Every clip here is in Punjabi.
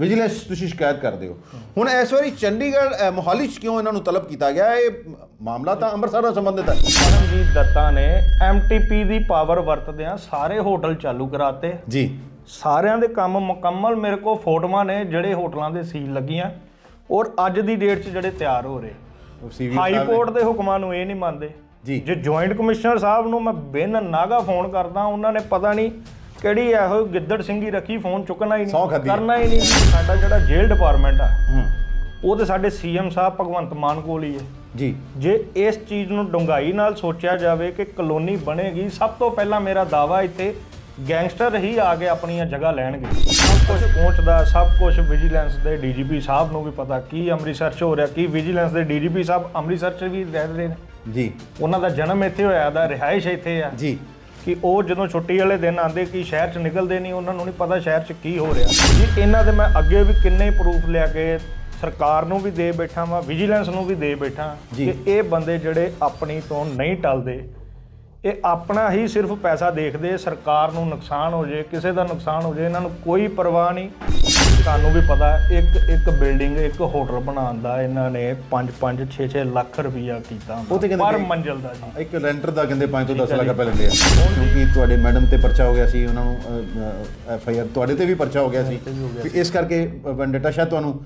ਵਿਜੀਲੈਂਸ ਤੁਸੀਂ ਸ਼ਿਕਾਇਤ ਕਰਦੇ ਹੋ। ਹੁਣ ਇਸ ਵਾਰੀ ਚੰਡੀਗੜ੍ਹ ਮੋਹਾਲੀ 'ਚ ਕਿਉਂ ਇਹਨਾਂ ਨੂੰ ਤਲਬ ਕੀਤਾ ਗਿਆ? ਇਹ ਮਾਮਲਾ ਤਾਂ ਅੰਮ੍ਰਿਤਸਰ ਨਾਲ ਸੰਬੰਧਿਤ ਹੈ। ਪਰਮਜੀਤ ਦੱਤਾ ਨੇ ਐਮਟੀਪੀ ਦੀ ਪਾਵਰ ਵਰਤਦਿਆਂ ਸਾਰੇ ਹੋਟਲ ਚਾਲੂ ਕਰਾਤੇ। ਜੀ। ਸਾਰਿਆਂ ਦੇ ਕੰਮ ਮੁਕੰਮਲ ਮੇਰੇ ਕੋਲ ਫੋਟੋਆਂ ਨੇ ਜਿਹੜੇ ਹੋਟਲਾਂ ਦੇ ਸੀਲ ਲੱਗੀਆਂ। ਔਰ ਅੱਜ ਦੀ ਡੇਟ 'ਚ ਜਿਹੜੇ ਤਿਆਰ ਹੋ ਰਹੇ। ਹਾਈ ਕੋਰਟ ਦੇ ਹੁਕਮਾਂ ਨੂੰ ਇਹ ਨਹੀਂ ਮੰਨਦੇ। ਜੀ। ਜੇ ਜੁਆਇੰਟ ਕਮਿਸ਼ਨਰ ਸਾਹਿਬ ਨੂੰ ਮੈਂ ਬਿਨ ਨਾਗਾ ਫੋਨ ਕਰਦਾ ਉਹਨਾਂ ਨੇ ਪਤਾ ਨਹੀਂ ਕਿਹੜੀ ਇਹੋ ਗਿੱਦੜ ਸਿੰਘੀ ਰੱਖੀ ਫੋਨ ਚੁੱਕਣਾ ਹੀ ਸਹੁੰ ਨਹੀਂ ਖਾਧੀ ਹੈ। ਕਰਨਾ ਹੀ ਨਹੀਂ। ਸਾਡਾ ਜਿਹੜਾ ਜੇਲ੍ਹ ਡਿਪਾਰਟਮੈਂਟ ਆ ਹੂੰ। ਉਹ ਤੇ ਸਾਡੇ ਸੀਐਮ ਸਾਹਿਬ ਭਗਵੰਤ ਮਾਨ ਕੋਲ ਹੀ ਹੈ ਜੀ। ਜੇ ਇਸ ਚੀਜ਼ ਨੂੰ ਡੁੰਗਾਈ ਨਾਲ ਸੋਚਿਆ ਜਾਵੇ ਕਿ ਕਲੋਨੀ ਬਣੇਗੀ ਸਭ ਤੋਂ ਪਹਿਲਾਂ ਮੇਰਾ ਦਾਵਾ ਇੱਥੇ ਗੈਂਗਸਟਰ ਹੀ ਆ ਕੇ ਆਪਣੀਆਂ ਜਗ੍ਹਾ ਲੈਣਗੇ। ਸਭ ਕੁਝ ਪਹੁੰਚਦਾ ਸਭ ਕੁਝ ਵਿਜੀਲੈਂਸ ਦੇ ਡੀਜੀਪੀ ਸਾਹਿਬ ਨੂੰ ਵੀ ਪਤਾ ਕੀ ਅੰਮ੍ਰਿਤਸਰ 'ਚ ਹੋ ਰਿਹਾ ਕੀ ਵਿਜੀਲੈਂਸ ਦੇ ਡੀਜੀਪੀ ਸਾਹਿਬ ਅੰਮ੍ਰਿਤਸਰ 'ਚ ਵੀ ਰਹਿ ਰਹੇ ਨੇ। ਜੀ। ਉਹਨਾਂ ਦਾ ਜਨਮ ਇੱਥੇ ਹੋਇਆ ਦਾ ਰਿਹਾਇਸ਼ ਇੱਥੇ ਆ। ਜੀ। ਕਿ ਉਹ ਜਦੋਂ ਛੁੱਟੀ ਵਾਲੇ ਦਿਨ ਆਉਂਦੇ ਕਿ ਸ਼ਹਿਰ 'ਚ ਨਿਕਲਦੇ ਨਹੀਂ ਉਹਨਾਂ ਨੂੰ ਨਹੀਂ ਪਤਾ ਸ਼ਹਿਰ 'ਚ ਕੀ ਹੋ ਰਿਹਾ ਜੀ ਇਹਨਾਂ ਦੇ ਮੈਂ ਅੱਗੇ ਵੀ ਕਿੰਨੇ ਪ੍ਰੂਫ ਲਿਆ ਕੇ ਸਰਕਾਰ ਨੂੰ ਵੀ ਦੇ ਬੈਠਾ ਵਾਂ ਵਿਜੀਲੈਂਸ ਨੂੰ ਵੀ ਦੇ ਬੈਠਾ। ਕਿ ਇਹ ਬੰਦੇ ਜਿਹੜੇ ਆਪਣੀ ਤੋਂ ਨਹੀਂ ਟਲਦੇ ਇਹ ਆਪਣਾ ਹੀ ਸਿਰਫ ਪੈਸਾ ਦੇਖਦੇ ਸਰਕਾਰ ਨੂੰ ਨੁਕਸਾਨ ਹੋ ਜੇ ਕਿਸੇ ਦਾ ਨੁਕਸਾਨ ਹੋ ਜੇ ਇਹਨਾਂ ਨੂੰ ਕੋਈ ਪਰਵਾਹ ਨਹੀਂ। ਤੁਹਾਨੂੰ ਵੀ ਪਤਾ ਹੈ, ਇੱਕ ਇੱਕ ਬਿਲਡਿੰਗ ਇੱਕ ਹੋਟਲ ਬਣਾਉਣ ਦਾ ਇਹਨਾਂ ਨੇ 5 5 6 6 ਲੱਖ ਰੁਪਈਆ ਕੀਤਾ ਉਹ ਤੇ ਕਹਿੰਦੇ ਪਰ ਮੰਜ਼ਿਲ ਦਾ ਜੀ। ਇੱਕ ਰੈਂਟਰ ਦਾ ਕਹਿੰਦੇ 5 ਤੋਂ 10 ਠੀਕ ਹੈ ਲੱਖ। ਰੁਪਏ ਲੈਂਦੇ ਆ। ਕਿਉਂਕਿ ਤੁਹਾਡੇ ਮੈਡਮ ਤੇ ਪਰਚਾ ਹੋ ਗਿਆ ਸੀ ਉਹਨਾਂ ਨੂੰ ਐਫ ਆਈ ਆਰ ਤੁਹਾਡੇ ਤੇ ਵੀ ਪਰਚਾ ਹੋ ਗਿਆ ਸੀ। ਹੋ ਇਸ ਕਰਕੇ ਵੈਂਡੇਟਾ ਸ਼ਾਇਦ ਤੁਹਾਨੂੰ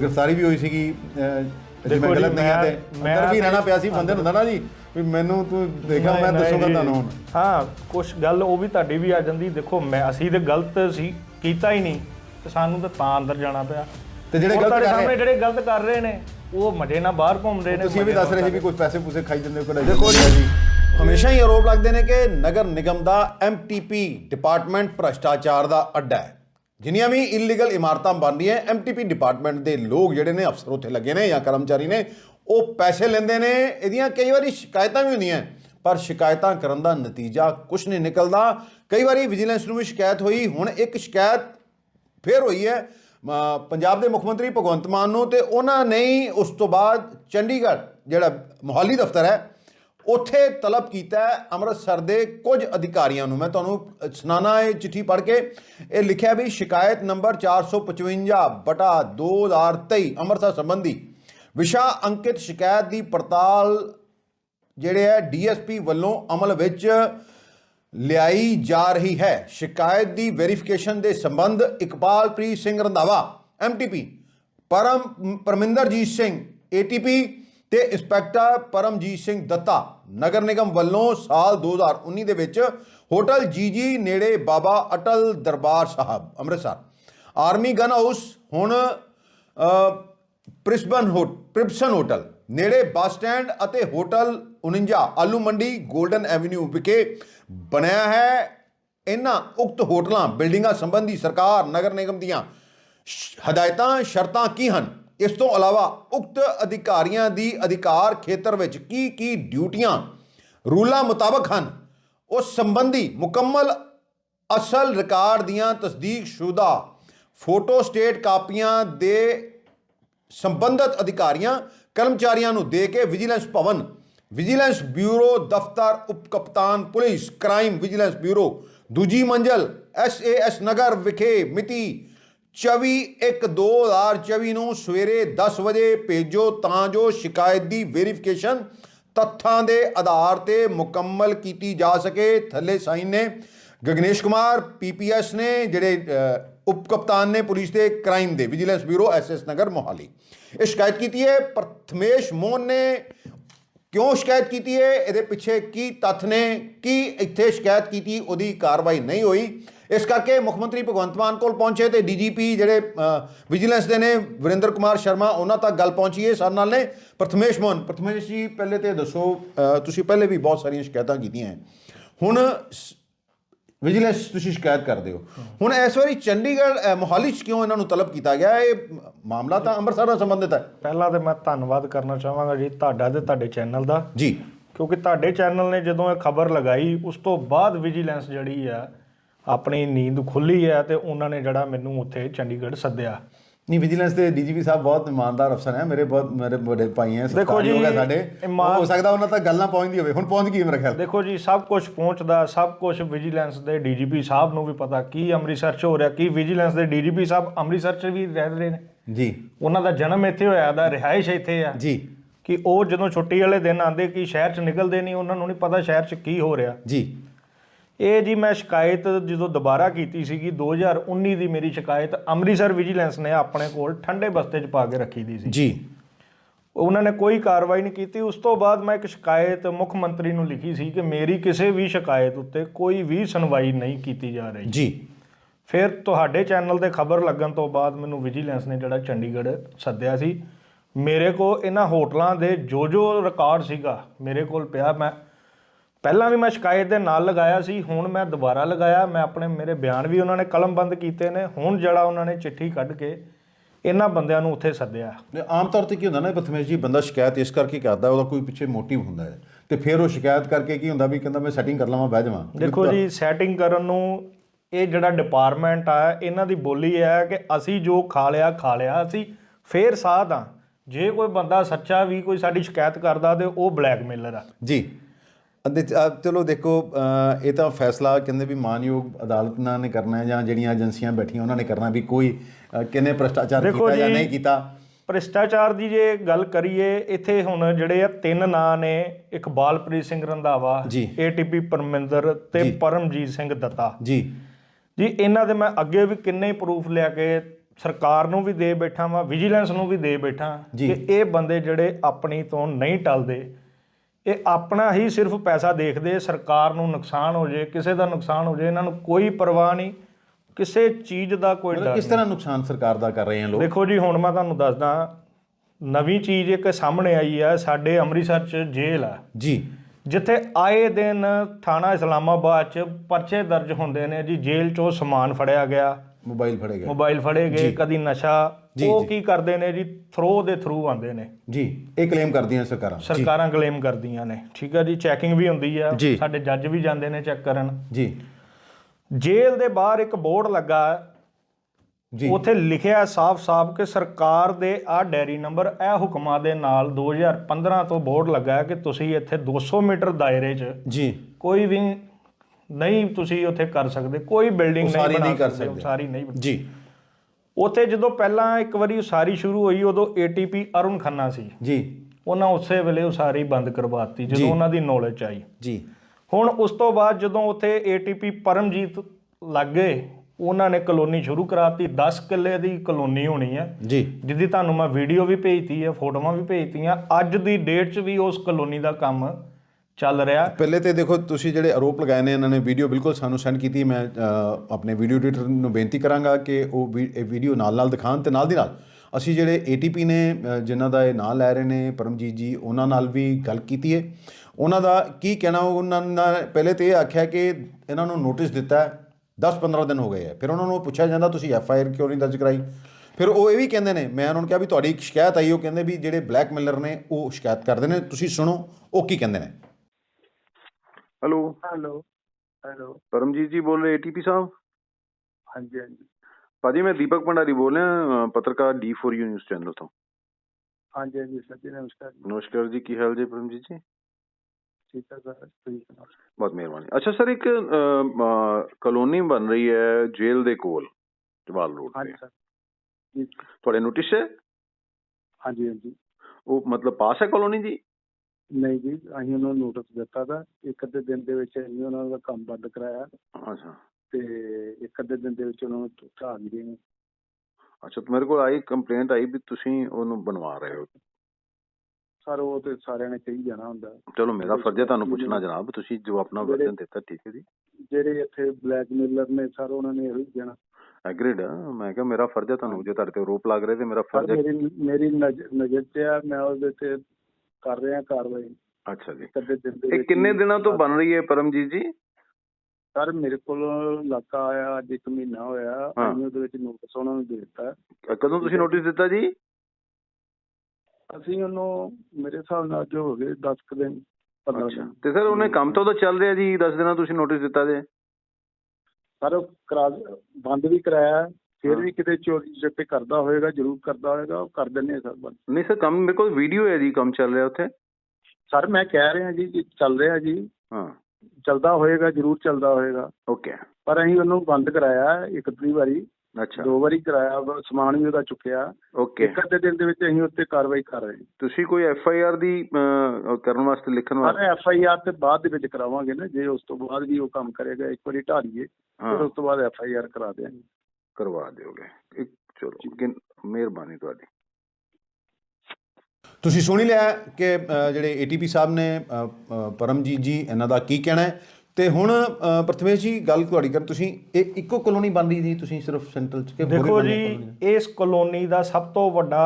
ਗ੍ਰਿਫਤਾਰੀ ਵੀ ਹੋਈ ਸੀਗੀ ਅ, ਜੇ ਦੇਖੋ ਮੈਂ ਜੀ, ਗਲਤ ਨਹੀਂ ਆ ਤੇ ਅੰਦਰ ਵੀ ਰਹਿਣਾ ਪਿਆ ਸੀ ਬੰਦੇ ਨੂੰ ਨਾ ਜੀ। ਵੀ ਮੈਨੂੰ ਤੂੰ ਦੇਖਾ ਮੈਂ ਦੱਸੂਗਾ ਤੁਹਾਨੂੰ ਹੁਣ। ਹਾਂ ਕੁਝ ਗੱਲ ਉਹ ਵੀ ਤੁਹਾਡੀ ਵੀ ਆ ਜਾਂਦੀ। ਦੇਖੋ ਮੈਂ ਅਸੀਂ ਤੇ ਗਲਤ ਸੀ ਕੀਤਾ ਹੀ ਨਹੀਂ ਤੇ ਸਾਨੂੰ ਤਾਂ ਤਾਂ ਅੰਦਰ ਜਾਣਾ ਪਿਆ। ਤੇ ਜਿਹੜੇ ਗਲਤ ਕਰ ਰਹੇ- ਸਾਹਮਣੇ ਜਿਹੜੇ ਗਲਤ ਕਰ ਰਹੇ ਨੇ ਉਹ ਮਜੇ ਨਾਲ ਬਾਹਰ ਘੁੰਮ ਰਹੇ ਨੇ ਤੁਸੀਂ ਵੀ ਦੱਸ ਰਹੇ ਸੀ ਵੀ ਕੁਝ ਪੈਸੇ ਪੂਸੇ ਖਾਈ ਜਾਂਦੇ ਹੋ ਕਢਾਈ ਦੇਖੋ ਜੀ ਹਮੇਸ਼ਾ ਹੀ ਆਰੋਪ ਲੱਗਦੇ ਨੇ ਕਿ ਨਗਰ ਨਿਗਮ ਦਾ ਐਮਟੀਪੀ ਡਿਪਾਰਟਮੈਂਟ ਭ੍ਰਸ਼ਟਾਚਾਰ ਦਾ ਅੱਡਾ ਹੈ। ਜਿੰਨੀਆਂ ਵੀ ਇਲੀਗਲ ਇਮਾਰਤਾਂ ਬਣ ਰਹੀਆਂ ਐਮਟੀਪੀ ਡਿਪਾਰਟਮੈਂਟ ਦੇ ਲੋਕ ਜਿਹੜੇ ਨੇ ਅਫਸਰ ਉੱਥੇ ਲੱਗੇ ਨੇ ਜਾਂ ਕਰਮਚਾਰੀ ਨੇ ਉਹ ਪੈਸੇ ਲੈਂਦੇ ਨੇ ਇਹਦੀਆਂ ਕਈ ਵਾਰੀ ਸ਼ਿਕਾਇਤਾਂ ਵੀ ਹੁੰਦੀਆਂ। ਪਰ ਸ਼ਿਕਾਇਤਾਂ ਕਰਨ ਦਾ ਨਤੀਜਾ ਕੁਝ ਨਹੀਂ ਨਿਕਲਦਾ। ਕਈ ਵਾਰੀ ਵਿਜੀਲੈਂਸ ਨੂੰ ਵੀ ਸ਼ਿਕਾਇਤ ਹੋਈ। ਹੁਣ ਇੱਕ ਸ਼ਿਕਾਇਤ ਫਿਰ ਹੋਈ ਹੈ ਪੰਜਾਬ ਦੇ ਮੁੱਖ ਮੰਤਰੀ ਭਗਵੰਤ ਮਾਨ ਨੂੰ ਤੇ ਉਹਨਾਂ ਨੇ ਹੀ ਉਸ ਤੋਂ ਬਾਅਦ ਚੰਡੀਗੜ੍ਹ ਜਿਹੜਾ ਮੋਹਾਲੀ ਦਫ਼ਤਰ ਹੈ ਉੱਥੇ ਤਲਬ ਕੀਤਾ ਅੰਮ੍ਰਿਤਸਰ ਦੇ ਕੁਝ ਅਧਿਕਾਰੀਆਂ ਨੂੰ। ਮੈਂ ਤੁਹਾਨੂੰ ਅ, ਇਹ ਚਿੱਠੀ ਪੜ੍ਹ ਕੇ। ਇਹ ਲਿਖਿਆ ਵੀ ਸ਼ਿਕਾਇਤ ਨੰਬਰ 455 ਬਟਾ 2023 ਅੰਮ੍ਰਿਤਸਰ ਸੰਬੰਧੀ ਵਿਸ਼ਾ ਅੰਕਿਤ ਸ਼ਿਕਾਇਤ ਦੀ ਪੜਤਾਲ ਜਿਹੜੇ ਹੈ ਡੀਐਸਪੀ ਵੱਲੋਂ ਅਮਲ ਵਿੱਚ ਲਿਆਈ ਜਾ ਰਹੀ ਹੈ। ਸ਼ਿਕਾਇਤ ਦੀ ਵੈਰੀਫਿਕੇਸ਼ਨ ਦੇ ਸੰਬੰਧ ਇਕਬਾਲਪ੍ਰੀਤ ਸਿੰਘ ਰੰਧਾਵਾ ਐਮਟੀਪੀ ਪਰਮ ਪਰਮਿੰਦਰਜੀਤ ਸਿੰਘ ਏਟੀਪੀ ਤੇ ਇੰਸਪੈਕਟਰ ਪਰਮਜੀਤ ਸਿੰਘ ਦੱਤਾ। ਨਗਰ ਨਿਗਮ ਵੱਲੋਂ ਸਾਲ 2019 ਦੇ ਵਿੱਚ ਹੋਟਲ ਜੀਜੀ ਨੇੜੇ Baba Atal Darbar Sahib, Amritsar. Army gun house ਹੁਣ ਪ੍ਰਿਸਬਨ ਹੋ ਪ੍ਰਿਪਸਨ ਹੋਟਲ, ਨੇੜੇ ਬੱਸ ਸਟੈਂਡ ਅਤੇ ਹੋਟਲ 49 ਆਲੂ ਮੰਡੀ 골ਡਨ ਐਵਨਿਊ ਵਿਖੇ ਬਣਿਆ ਹੈ। ਇਹਨਾਂ ਉਕਤ ਹੋਟਲਾਂ, ਬਿਲਡਿੰਗਾਂ ਸੰਬੰਧੀ ਸਰਕਾਰ, ਨਗਰ ਨਿਗਮ ਦੀਆਂ ਸ਼- ਹਦਾਇਤਾਂ, ਸ਼ਰਤਾਂ ਕੀ ਹਨ? ਇਸ ਤੋਂ ਇਲਾਵਾ ਉਕਤ ਅਧਿਕਾਰੀਆਂ ਦੀ ਅਧਿਕਾਰ ਖੇਤਰ ਵਿੱਚ ਕੀ ਕੀ ਡਿਊਟੀਆਂ ਰੂਲਾਂ ਮੁਤਾਬਕ ਹਨ? ਉਸ ਸੰਬੰਧੀ ਮੁਕੰਮਲ ਅਸਲ ਰਿਕਾਰਡ ਦੀਆਂ ਤਸਦੀਕਸ਼ੁਦਾ ਫੋਟੋ ਸਟੇਟ ਕਾਪੀਆਂ ਦੇ ਸੰਬੰਧਿਤ ਅਧਿਕਾਰੀਆਂ, ਕਰਮਚਾਰੀਆਂ ਨੂੰ ਦੇ ਕੇ ਵਿਜੀਲੈਂਸ ਭਵਨ, ਵਿਜੀਲੈਂਸ ਬਿਊਰੋ, ਦਫ਼ਤਰ ਉਪ ਕਪਤਾਨ ਪੁਲਿਸ, ਕ੍ਰਾਈਮ ਵਿਜੀਲੈਂਸ ਬਿਊਰੋ, ਦੂਜੀ ਮੰਜ਼ਲ ਐਸਏਐਸ ਨਗਰ ਵਿਖੇ ਮਿਤੀ 24/1/2024 ਨੂੰ ਸਵੇਰੇ 10 ਵਜੇ ਭੇਜੋ ਤਾਂ ਜੋ ਸ਼ਿਕਾਇਤ ਦੀ ਵੈਰੀਫਿਕੇਸ਼ਨ ਤੱਥਾਂ ਦੇ ਆਧਾਰ ਤੇ ਮੁਕੰਮਲ ਕੀਤੀ ਜਾ ਸਕੇ। ਥੱਲੇ ਸਾਈਨ ਨੇ ਗਗਨੇਸ਼ ਕੁਮਾਰ ਪੀਪੀਐਸ ਨੇ, ਜਿਹੜੇ ਉਪ ਕਪਤਾਨ ਨੇ ਪੁਲਿਸ ਦੇ ਕ੍ਰਾਈਮ ਦੇ vigilance bureau SS Nagar Mohali. ਇਹ ਸ਼ਿਕਾਇਤ ਕੀਤੀ ਹੈ, ਪ੍ਰਥਮੇਸ਼ ਮੋਹਨ ਨੇ ਕਿਉਂ ਸ਼ਿਕਾਇਤ ਕੀਤੀ ਹੈ? ਇਹਦੇ ਪਿੱਛੇ ਕੀ ਤੱਥ ਨੇ? ਕੀ ਇੱਥੇ ਸ਼ਿਕਾਇਤ ਕੀਤੀ? ਉਹਦੀ ਕਾਰਵਾਈ ਨਹੀਂ ਹੋਈ। ਇਸ ਕਰਕੇ ਮੁੱਖ ਮੰਤਰੀ ਭਗਵੰਤ ਮਾਨ ਕੋਲ ਪਹੁੰਚੇ ਤੇ ਡੀਜੀਪੀ ਜਿਹੜੇ ਵਿਜੀਲੈਂਸ ਦੇ ਨੇ, ਵਰਿੰਦਰ ਕੁਮਾਰ ਸ਼ਰਮਾ, ਉਹਨਾਂ ਤੱਕ ਗੱਲ ਪਹੁੰਚੀ ਹੈ ਸਾਡੇ ਨਾਲ ਨੇ। ਪ੍ਰਥਮੇਸ਼ ਮੋਹਨ, ਪ੍ਰਥਮੇਸ਼ ਜੀ, ਪਹਿਲੇ ਤੇ ਦੱਸੋ ਤੁਸੀਂ ਪਹਿਲੇ ਵੀ ਬਹੁਤ ਸਾਰੀਆਂ ਸ਼ਿਕਾਇਤਾਂ ਕੀਤੀਆਂ ਹੁਣ ਸ- ਵਿਜੀਲੈਂਸ ਤੁਸੀਂ ਸ਼ਿਕਾਇਤ ਕਰਦੇ ਹੋ। ਹੁਣ ਇਸ ਵਾਰੀ ਚੰਡੀਗੜ੍ਹ ਮੋਹਾਲੀ 'ਚ ਕਿਉਂ ਇਹਨਾਂ ਨੂੰ ਤਲਬ ਕੀਤਾ ਗਿਆ? ਇਹ ਮਾਮਲਾ ਤਾਂ ਅੰਮ੍ਰਿਤਸਰ ਨਾਲ ਸੰਬੰਧਿਤ ਹੈ। ਪਹਿਲਾਂ ਤੇ ਮੈਂ ਧੰਨਵਾਦ ਕਰਨਾ ਚਾਹਾਂਗਾ ਜੀ ਤੁਹਾਡਾ ਤੇ ਤੁਹਾਡੇ ਚੈਨਲ ਦਾ। ਜੀ। ਕਿਉਂਕਿ ਤੁਹਾਡੇ ਚੈਨਲ ਨੇ ਜਦੋਂ ਇਹ ਖਬਰ ਲਗਾਈ ਉਸ ਤੋਂ ਬਾਅਦ ਵਿਜੀਲੈਂਸ ਜਿਹੜੀ ਆ ਆਪਣੀ ਨੀਂਦ ਖੁੱਲੀ ਹੈ ਤੇ ਉਹਨਾਂ ਨੇ ਜਿਹੜਾ ਮੈਨੂੰ ਉੱਥੇ ਚੰਡੀਗੜ੍ਹ ਸੱਦਿਆ। ਨਹੀਂ ਵਿਜੀਲੈਂਸ ਦੇ ਡੀਜੀਪੀ ਸਾਹਿਬ ਬਹੁਤ ਇਮਾਨਦਾਰ ਅਫਸਰ ਹੈ। ਮੇਰੇ ਬਹੁਤ ਮੇਰੇ ਵੱਡੇ ਭਾਈ ਹੈ ਸਤਿਕਾਰਯੋਗ ਹੈ ਸਾਡੇ। ਇਮਾਨ- ਹੋ ਸਕਦਾ ਉਹਨਾਂ ਤੱਕ ਗੱਲ ਪਹੁੰਚਦੀ ਹੋਵੇ। ਹੁਣ ਪਹੁੰਚ ਗਈ ਮੇਰੇ ਖਿਆਲ। ਦੇਖੋ ਜੀ ਸਭ ਕੁਝ ਪਹੁੰਚਦਾ ਸਭ ਕੁਝ ਵਿਜੀਲੈਂਸ ਦੇ ਡੀਜੀਪੀ ਸਾਹਿਬ ਨੂੰ ਵੀ ਪਤਾ ਕੀ ਅੰਮ੍ਰਿਤਸਰ 'ਚ ਹੋ ਰਿਹਾ ਕੀ ਵਿਜੀਲੈਂਸ ਦੇ ਡੀਜੀਪੀ ਸਾਹਿਬ ਅੰਮ੍ਰਿਤਸਰ 'ਚ ਵੀ ਰਹਿ ਰਹੇ ਨੇ। ਜੀ। ਉਹਨਾਂ ਦਾ ਜਨਮ ਇੱਥੇ ਹੋਇਆ ਦਾ ਰਿਹਾਇਸ਼ ਇੱਥੇ ਆ। ਜੀ। ਕਿ ਉਹ ਜਦੋਂ ਛੁੱਟੀ ਵਾਲੇ ਦਿਨ ਆਉਂਦੇ ਕਿ ਸ਼ਹਿਰ 'ਚ ਨਿਕਲਦੇ ਨਹੀਂ ਉਹਨਾਂ ਨੂੰ ਨਹੀਂ ਪਤਾ ਸ਼ਹਿਰ 'ਚ ਕੀ ਹੋ ਰਿਹਾ। ਜੀ। ਇਹ ਜੀ ਮੈਂ ਸ਼ਿਕਾਇਤ ਜਦੋਂ ਦੁਬਾਰਾ ਕੀਤੀ ਸੀਗੀ 2019 ਦੀ ਮੇਰੀ ਸ਼ਿਕਾਇਤ ਅੰਮ੍ਰਿਤਸਰ ਵਿਜੀਲੈਂਸ ਨੇ ਆਪਣੇ ਕੋਲ ਠੰਡੇ ਬਸਤੇ 'ਚ ਪਾ ਕੇ ਰੱਖੀ ਦੀ ਸੀ। ਜੀ। ਉਹਨਾਂ ਨੇ ਕੋਈ ਕਾਰਵਾਈ ਨਹੀਂ ਕੀਤੀ। ਉਸ ਤੋਂ ਬਾਅਦ ਮੈਂ ਇੱਕ ਸ਼ਿਕਾਇਤ ਮੁੱਖ ਮੰਤਰੀ ਨੂੰ ਲਿਖੀ ਸੀ ਕਿ ਮੇਰੀ ਕਿਸੇ ਵੀ ਸ਼ਿਕਾਇਤ ਉੱਤੇ ਕੋਈ ਵੀ ਸੁਣਵਾਈ ਨਹੀਂ ਕੀਤੀ ਜਾ ਰਹੀ। ਜੀ। ਫਿਰ ਤੁਹਾਡੇ ਚੈਨਲ ਤੇ ਖਬਰ ਲੱਗਣ ਤੋਂ ਬਾਅਦ ਮੈਨੂੰ ਵਿਜੀਲੈਂਸ ਨੇ ਜਿਹੜਾ ਚੰਡੀਗੜ੍ਹ ਸੱਦਿਆ ਸੀ। ਮੇਰੇ ਕੋਲ ਇਹਨਾਂ ਹੋਟਲਾਂ ਦੇ ਜੋ ਜੋ ਰਿਕਾਰਡ ਸੀਗਾ ਮੇਰੇ ਕੋਲ ਪਿਆ। ਮੈਂ ਪਹਿਲਾਂ ਵੀ ਮੈਂ ਸ਼ਿਕਾਇਤ ਦੇ ਨਾਲ ਲਗਾਇਆ ਸੀ ਹੁਣ ਮੈਂ ਦੁਬਾਰਾ ਲਗਾਇਆ ਮੈਂ ਆਪਣੇ ਮੇਰੇ ਬਿਆਨ ਵੀ ਉਹਨਾਂ ਨੇ ਕਲਮਬੰਦ ਕੀਤੇ ਨੇ ਹੁਣ ਜਿਹੜਾ ਉਹਨਾਂ ਨੇ ਚਿੱਠੀ ਕੱਢ ਕੇ ਇਹਨਾਂ ਬੰਦਿਆਂ ਨੂੰ ਉੱਥੇ ਸੱਦਿਆ। ਤੇ ਆਮ ਤੌਰ ਤੇ ਕੀ ਹੁੰਦਾ ਨਾ ਬਤਮੇਸ਼ ਜੀ ਬੰਦਾ ਸ਼ਿਕਾਇਤ ਇਸ ਕਰਕੇ ਕਰਦਾ ਉਹਦਾ ਕੋਈ ਪਿੱਛੇ ਮੋਟਿਵ ਹੁੰਦਾ ਹੈ। ਤੇ ਫਿਰ ਉਹ ਸ਼ਿਕਾਇਤ ਕਰਕੇ ਕੀ ਹੁੰਦਾ ਵੀ ਕਹਿੰਦਾ ਮੈਂ ਸੈਟਿੰਗ ਕਰ ਲਵਾਂ ਬਹਿ ਜਾਵਾਂ। ਦੇਖੋ ਜੀ ਸੈਟਿੰਗ ਕਰਨ ਨੂੰ ਇਹ ਜਿਹੜਾ ਡਿਪਾਰਟਮੈਂਟ ਆ ਇਹਨਾਂ ਦੀ ਬੋਲੀ ਹੈ ਕਿ ਅਸੀਂ ਜੋ ਖਾ ਲਿਆ ਖਾ ਲਿਆ ਅਸੀਂ ਫੇਰ ਸਾਧ ਆ। ਜੇ ਕੋਈ ਬੰਦਾ ਸੱਚਾ ਵੀ ਕੋਈ ਸਾਡੀ ਸ਼ਿਕਾਇਤ ਕਰਦਾ ਤੇ ਉਹ ਬਲੈਕਮੇਲਰ ਆ। ਜੀ। ਅਤੇ ਚਲੋ ਦੇਖੋ ਇਹ ਤਾਂ ਫੈਸਲਾ ਕਹਿੰਦੇ ਵੀ ਮਾਨਯੋਗ ਅਦਾਲਤ ਨਾਲ ਨੇ ਕਰਨਾ ਹੈ ਜਾਂ ਜਿਹੜੀਆਂ ਏਜੰਸੀਆਂ ਬੈਠੀਆਂ ਉਹਨਾਂ ਨੇ ਕਰਨਾ ਵੀ ਕੋਈ ਕਿਹਨੇ ਭ੍ਰਸ਼ਟਾਚਾਰ ਕੀਤਾ ਜਾਂ ਨਹੀਂ ਕੀਤਾ। ਭ੍ਰਿਸ਼ਟਾਚਾਰ ਦੀ ਜੇ ਗੱਲ ਕਰੀਏ ਇੱਥੇ ਹੁਣ ਜਿਹੜੇ ਆ ਤਿੰਨ ਨਾਂ ਨੇ ਇਕਬਾਲਪ੍ਰੀਤ ਸਿੰਘ ਰੰਧਾਵਾ। ਏਟੀਪੀ ਪਰਮਿੰਦਰ ਤੇ ਪਰਮਜੀਤ ਸਿੰਘ ਦੱਤਾ। ਜੀ। ਜੀ ਇਹਨਾਂ ਦੇ ਮੈਂ ਅੱਗੇ ਵੀ ਕਿੰਨੇ ਪ੍ਰੂਫ ਲਿਆ ਕੇ ਸਰਕਾਰ ਨੂੰ ਵੀ ਦੇ ਬੈਠਾ ਵਾਂ ਵਿਜੀਲੈਂਸ ਨੂੰ ਵੀ ਦੇ ਬੈਠਾ। ਕਿ ਇਹ ਬੰਦੇ ਜਿਹੜੇ ਆਪਣੀ ਤੋਂ ਨਹੀਂ ਟਲਦੇ ਇਹ ਆਪਣਾ ਹੀ ਸਿਰਫ ਪੈਸਾ ਦੇਖਦੇ ਸਰਕਾਰ ਨੂੰ ਨੁਕਸਾਨ ਹੋ ਜੇ ਕਿਸੇ ਦਾ ਨੁਕਸਾਨ ਹੋ ਜੇ ਇਹਨਾਂ ਨੂੰ ਕੋਈ ਪਰਵਾਹ ਨਹੀਂ ਕਿਸੇ ਚੀਜ਼ ਦਾ ਕੋਈ ਡਰ ਕਿਸ ਤਰ੍ਹਾਂ ਨੁਕਸਾਨ ਸਰਕਾਰ ਦਾ ਕਰ ਰਹੇ ਹਨ ਲੋਕ? ਦੇਖੋ ਜੀ ਹੁਣ ਮੈਂ ਤੁਹਾਨੂੰ ਦੱਸਦਾ ਨਵੀਂ ਚੀਜ਼ ਇੱਕ ਸਾਹਮਣੇ ਆਈ ਆ ਸਾਡੇ ਅੰਮ੍ਰਿਤਸਰ 'ਚ ਜੇਲ੍ਹ ਆ। ਜੀ। ਜਿੱਥੇ ਆਏ ਦਿਨ ਥਾਣਾ ਇਸਲਾਮਾਬਾਦ 'ਚ ਪਰਚੇ ਦਰਜ ਹੁੰਦੇ ਨੇ ਜੀ ਜੇਲ੍ਹ 'ਚੋਂ ਸਮਾਨ ਫੜਿਆ ਗਿਆ। ਮੋਬਾਈਲ ਫੜੇ ਗਏ। ਮੋਬਾਈਲ ਫੜੇ ਗਏ ਕਦੀ ਨਸ਼ਾ ਜੀ, ਉਹ ਜੀ। ਕੀ ਕਰਦੇ ਨੇ ਜੀ? ਥਰੋ ਦੇ ਥਰੂ ਆਉਂਦੇ ਨੇ। ਜੀ ਇਹ ਕਲੇਮ ਕਰਦੀਆਂ ਸਰਕਾਰਾਂ। ਜੀ। ਸਰਕਾਰਾਂ ਕਲੇਮ ਕਰਦੀਆਂ ਨੇ। ਠੀਕ ਆ ਜੀ? ਚੈਕਿੰਗ ਵੀ ਹੁੰਦੀ ਆ। ਜੀ। ਸਾਡੇ ਜੱਜ ਵੀ ਜਾਂਦੇ ਨੇ ਚੈੱਕ ਕਰਨ। ਜੀ। ਜੇਲ੍ਹ ਦੇ ਬਾਹਰ ਇੱਕ ਬੋਰਡ ਲੱਗਾ। ਹੈ। ਜੀ। ਉੱਥੇ ਲਿਖਿਆ ਸਾਫ਼-ਸਾਫ਼ ਕਿ ਸਰਕਾਰ ਦੇ ਆ ਡੈਰੀ ਨੰਬਰ ਇਹ ਹੁਕਮਾਂ ਦੇ ਨਾਲ 2015 ਤੋਂ ਬੋਰਡ ਲੱਗਾ ਹੈ ਕਿ ਤੁਸੀਂ ਇੱਥੇ 200 ਮੀਟਰ ਦਾਇਰੇ 'ਚ ਜੀ। ਕੋਈ ਵੀ ਨਹੀਂ ਤੁਸੀਂ ਉੱਥੇ ਕਰ ਸਕਦੇ। ਕੋਈ ਬਿਲਡਿੰਗ ਨਹੀਂ ਉਸਾਰੀ ਬਣਾ ਨਹੀਂ ਕਰ ਸਕਦੇ ਸਕਦੇ। ਸਾਰੀ ਨਹੀਂ ਬਣਾ- ਜੀ। ਉੱਥੇ ਜਦੋਂ ਪਹਿਲਾਂ ਇੱਕ ਵਾਰੀ ਉਸਾਰੀ ਸ਼ੁਰੂ ਹੋਈ ਉਦੋਂ ਏਟੀਪੀ ਅਰੁਣ ਖੰਨਾ ਸੀ। ਜੀ। ਉਹਨਾਂ ਉਸੇ ਵੇਲੇ ਉਸਾਰੀ ਬੰਦ ਕਰਵਾਤੀ। ਜਦੋਂ ਉਹਨਾਂ ਦੀ ਨੌਲੇਜ ਆਈ। ਜੀ। ਹੁਣ ਉਸ ਤੋਂ ਬਾਅਦ ਜਦੋਂ ਉੱਥੇ ਏਟੀਪੀ ਪਰਮਜੀਤ ਲੱਗ ਗਏ ਉਹਨਾਂ ਨੇ ਕਲੋਨੀ ਸ਼ੁਰੂ ਕਰਾਤੀ। 10 ਕਿੱਲੇ ਦੀ ਕਲੋਨੀ ਹੋਣੀ ਹੈ ਜੀ। ਜਿੱਦੀ ਤੁਹਾਨੂੰ ਮੈਂ ਵੀਡੀਓ ਵੀ ਭੇਜਤੀ ਹੈ ਫੋਟੋਆਂ ਵੀ ਭੇਜਤੀਆਂ। ਅੱਜ ਦੀ ਡੇਟ 'ਚ ਵੀ ਉਸ ਕਲੋਨੀ ਦਾ ਕੰਮ ਚੱਲ ਰਿਹਾ। ਪਹਿਲੇ ਤੇ ਦੇਖੋ, ਤੁਸੀਂ ਜਿਹੜੇ ਆਰੋਪ ਲਗਾਏ ਨੇ, ਇਹਨਾਂ ਨੇ ਵੀਡੀਓ ਬਿਲਕੁਲ ਸਾਨੂੰ ਸੈਂਡ ਕੀਤੀ। ਮੈਂ ਆਪਣੇ ਵੀਡੀਓ ਐਡੀਟਰ ਨੂੰ ਬੇਨਤੀ ਕਰਾਂਗਾ ਕਿ ਉਹ ਵੀ- ਇਹ ਵੀਡੀਓ ਨਾਲ ਨਾਲ ਦਿਖਾਣ ਤੇ ਨਾਲ ਦੀ ਨਾਲ ਅਸੀਂ ਜਿਹੜੇ ਏਟੀਪੀ ਨੇ ਜਿਨ੍ਹਾਂ ਦਾ ਇਹ ਨਾਂ ਲੈ ਰਹੇ ਨੇ, ਪਰਮਜੀਤ ਜੀ, ਉਹਨਾਂ ਨਾਲ ਵੀ ਗੱਲ ਕੀਤੀ ਹੈ ਉਹਨਾਂ ਦਾ ਕੀ ਕਹਿਣਾ, ਉਹਨਾਂ ਨੇ ਪਹਿਲੇ ਤੇ ਇਹ ਆਖਿਆ ਕਿ ਇਹਨਾਂ ਨੂੰ ਨੋਟਿਸ ਦਿੱਤਾ ਹੈ 10-15 ਦਿਨ ਹੋ ਗਏ ਹੈ। ਫਿਰ ਉਹਨਾਂ ਨੂੰ ਪੁੱਛਿਆ ਜਾਂਦਾ, ਤੁਸੀਂ ਐਫ ਆਈ ਆਰ ਕਿਉਂ ਨਹੀਂ ਦਰਜ ਕਰਾਈ? ਫਿਰ ਉਹ ਇਹ ਵੀ ਕਹਿੰਦੇ ਨੇ, ਮੈਂ ਉਹਨਾਂ ਨੂੰ ਕਿਹਾ ਵੀ ਤੁਹਾਡੀ ਇੱਕ ਸ਼ਿਕਾਇਤ ਆਈ, ਉਹ ਕਹਿੰਦੇ ਵੀ ਜਿਹੜੇ ਬਲੈਕਮੇਲਰ ਨੇ, ਉਹ ਸ਼ਿਕਾਇਤ ਕਰਦੇ ਨੇ। ਤੁਸੀਂ ਸੁਣੋ, ਉਹ ਕੀ ਕਹਿੰਦੇ ਨੇ। ਹੈਲੋ। Hello hello. ਪਰਮਜੀਤ ਜੀ ਬੋਲ ਰਹੇ ਏਟੀਪੀ ਸਾਹਿਬ? ਹਾਂਜੀ ਹਾਂਜੀ। ਭਾਜੀ ਮੈਂ ਦੀਪਕ ਭੰਡਾਰੀ ਬੋਲ ਰਿਹਾ ਪੱਤਰਕਾਰ D4U ਨਿਊਜ਼ ਚੈਨਲ ਤੋਂ। ਹਾਂਜੀ ਹਾਂਜੀ ਸਰ ਜੀ ਨਮਸਕਾਰ ਜੀ। ਨਮਸਕਾਰ ਜੀ ਕੀ ਹਾਲ ਜੀ ਪਰਮਜੀਤ ਜੀ? ਠੀਕ ਹੈ ਸਰ ਤੁਸੀਂ ਸੁਣਾਓ? ਬਹੁਤ ਮਿਹਰਬਾਨੀ। ਅੱਛਾ ਸਰ ਇੱਕ ਕਲੋਨੀ ਬਣ ਰਹੀ ਹੈ ਜੇਲ੍ਹ ਦੇ ਕੋਲ ਜਵਾਲ ਰੋਡ ਹਾਂਜੀ ਤੇ ਸਰ। ਜੀ। ਤੁਹਾਡੇ ਨੋਟਿਸ ਹੈ? ਹਾਂਜੀ ਹਾਂਜੀ। ਉਹ ਮਤਲਬ ਪਾਸ ਹੈ ਕਲੋਨੀ ਜੀ? ਨਹੀਂ ਜੀ ਅਸੀਂ ਉਹਨਾਂ ਨੂੰ ਨੋਟਿਸ ਦਿੱਤਾ ਦਾ ਇੱਕ ਅੱਧੇ ਦਿਨ ਦੇ ਵਿੱਚ ਅਸੀਂ ਉਹਨਾਂ ਦਾ ਕੰਮ ਬੰਦ ਕਰਾਇਆ। ਅੱਛਾ। ਤੇ ਇੱਕ ਅੱਧੇ ਦਿਨ ਦੇ ਵਿੱਚ ਉਹਨਾਂ ਨੂੰ ਢਾਹ ਵੀ ਨੇ ਅੱਛਾ ਤੇ ਮੇਰੇ ਕੋਲ ਆਈ ਕੰਪਲੇਂਟ ਆਈ ਵੀ ਤੁਸੀਂ ਉਹਨੂੰ ਬਣਵਾ ਰਹੇ ਹੋ। ਸਰ ਉਹ ਤੇ ਸਾਰਿਆਂ ਨੇ ਕਹੀ ਜਾਣਾ ਹੁੰਦਾ। ਚਲੋ ਮੇਰਾ ਫਰਜ਼ ਹੈ ਤੁਹਾਨੂੰ ਪੁੱਛਣਾ ਜਨਾਬ ਤੁਸੀਂ ਜੋ ਆਪਣਾ ਵਰਜਨ ਦਿੱਤਾ ਠੀਕ ਹੈ ਜੀ। ਜਿਹੜੇ ਇੱਥੇ ਬਲੈਕਮੇਲਰ ਨੇ ਸਰ ਉਹਨਾਂ ਨੇ ਇਹੋ ਹੀ ਕਹਿਣਾ। ਐਗਰੀਡ ਮੈਂ ਕਿਹਾ ਮੇਰਾ ਫਰਜ਼ ਹੈ ਤੁਹਾਨੂੰ ਜੇ ਤੁਹਾਡੇ ਤੇ ਆਰੋਪ ਲੱਗ ਰਹੇ ਤੇ ਮੇਰਾ ਸਰ ਫਰਜ਼ ਹੈ ਮੇਰੀ ਮੇਰੀ ਨਜ਼ਰ ਨਜ਼ਰ ਤੇ ਆ ਮੈਂ ਉਹਦੇ ਤੇ ਕਰ ਰਿਹਾ ਕਾਰਵਾਈ। ਅੱਛਾ ਜੀ। ਦਿਨ ਦੇ ਇਹ ਵਿੱਚ ਕਿੰਨੇ ਹੀ ਦਿਨਾਂ ਤੋਂ ਬਣ ਰਹੀ ਹੈ ਪਰਮਜੀਤ ਜੀ? ਸਰ ਮੇਰੇ ਕੋਲ ਇਲਾਕਾ ਆਇਆ ਅੱਜ ਇੱਕ ਮਹੀਨਾ ਹੋਇਆ। ਹਾਂ। ਅਸੀਂ ਉਹਦੇ ਵਿੱਚ ਨੋਟਿਸ ਉਹਨਾਂ ਨੂੰ ਦੇ ਦਿੱਤਾ। ਅ, ਕਦੋਂ ਤੁਸੀਂ ਨੋਟਿਸ ਦਿੱਤਾ ਜੀ? ਅਸੀਂ ਉਹਨੂੰ ਮੇਰੇ ਹਿਸਾਬ ਨਾਲ ਜੋ ਹੋ ਗਏ 10 ਕੁ ਦਿਨ 15 ਅੱਛਾ। ਦਿਨ। ਤੇ ਸਰ ਉਹਨੇ ਕੰਮ ਤਾਂ ਉਹਦਾ ਚੱਲ ਰਿਹਾ ਜੀ 10 ਦਿਨਾਂ ਤੁਸੀਂ ਨੋਟਿਸ ਦਿੱਤਾ ਜੇ? ਸਰ ਉਹ ਕਰਾ ਬੰਦ ਵੀ ਕਰਾਇਆ। ਫਿਰ ਵੀ ਕਿਤੇ ਚੋਰੀ ਚੱਪੇ ਕਰਦਾ ਹੋਏਗਾ ਜ਼ਰੂਰ ਕਰਦਾ ਹੋਏਗਾ ਉਹ ਕਰ ਆ ਸਰ ਬੰਦ ਨਹੀਂ ਸਰ ਕੰਮ ਮੇਰੇ ਕੋਲ ਵੀਡੀਓ ਹੈ ਜੀ ਕੰਮ ਚੱਲ ਰਿਹਾ ਉੱਥੇ। ਸਰ ਮੈਂ ਕਹਿ ਰਿਹਾ ਜੀ ਕਿ ਚੱਲ ਰਿਹਾ ਜੀ। ਹਾਂ। ਚੱਲਦਾ ਹੋਏਗਾ ਜ਼ਰੂਰ ਚੱਲਦਾ ਹੋਏਗਾ। ਓਕੇ ਪਰ ਅਸੀਂ ਉਹਨੂੰ ਬੰਦ ਕਰਾਇਆ ਇੱਕ ਅੱਧੀ ਵਾਰੀ। ਅੱਛਾ। ਦੋ ਵਾਰੀ ਕਰਾਇਆ ਸਮਾਨ ਵੀ ਉਹਦਾ ਚੁੱਕਿਆ। ਓਕੇ ਇੱਕ ਅੱਧੇ ਦਿਨ ਦੇ ਵਿੱਚ ਅਸੀਂ ਉੱਤੇ ਕਾਰਵਾਈ ਕਰ ਰਹੇ ਹਾਂ। ਤੁਸੀਂ ਕੋਈ ਐਫ ਆਈ ਆਰ ਦੀ ਕਰਨ ਵਾਸਤੇ ਲਿਖਣ ਵਾਸਤੇ? ਐਫ ਆਈ ਆਰ ਤੇ ਬਾਅਦ ਦੇ ਵਿੱਚ ਕਰਾਵਾਂਗੇ ਨਾ। ਜੇ ਉਸ ਤੋਂ ਬਾਅਦ ਵੀ ਉਹ ਕੰਮ ਕਰੇਗਾ ਇੱਕ ਵਾਰੀ ਢਾਲੀਏ ਫਿਰ ਉਸ ਤੋਂ ਬਾਅਦ ਐਫ ਆਈ ਆਰ ਕਰਾ ਦਿਆਂਗੇ। ਕਰਵਾ ਦਿਓਗੇ। ਇੱਕ ਚਲੋ ਕਿ ਮਿਹਰਬਾਨੀ ਤੁਹਾਡੀ। ਤੁਸੀਂ ਸੁਣ ਹੀ ਲਿਆ ਕਿ ਜਿਹੜੇ ਏਟੀਪੀ ਸਾਹਿਬ ਨੇ ਪਰਮਜੀਤ ਜੀ ਇਹਨਾਂ ਦਾ ਕੀ ਕਹਿਣਾ ਹੈ। ਤੇ ਹੁਣ ਪ੍ਰਥਮੇਸ਼ ਜੀ ਗੱਲ ਤੁਹਾਡੀ ਕਰ ਤੁਸੀਂ ਇਹ ਇੱਕੋ ਕਲੋਨੀ ਬਣ ਰਹੀ ਜੀ ਤੁਸੀਂ ਸਿਰਫ ਸੈਂਟਰਲ ਚ ਕਿ ਦੇਖੋ ਜੀ? ਇਸ ਕਲੋਨੀ ਦਾ ਸਭ ਤੋਂ ਵੱਡਾ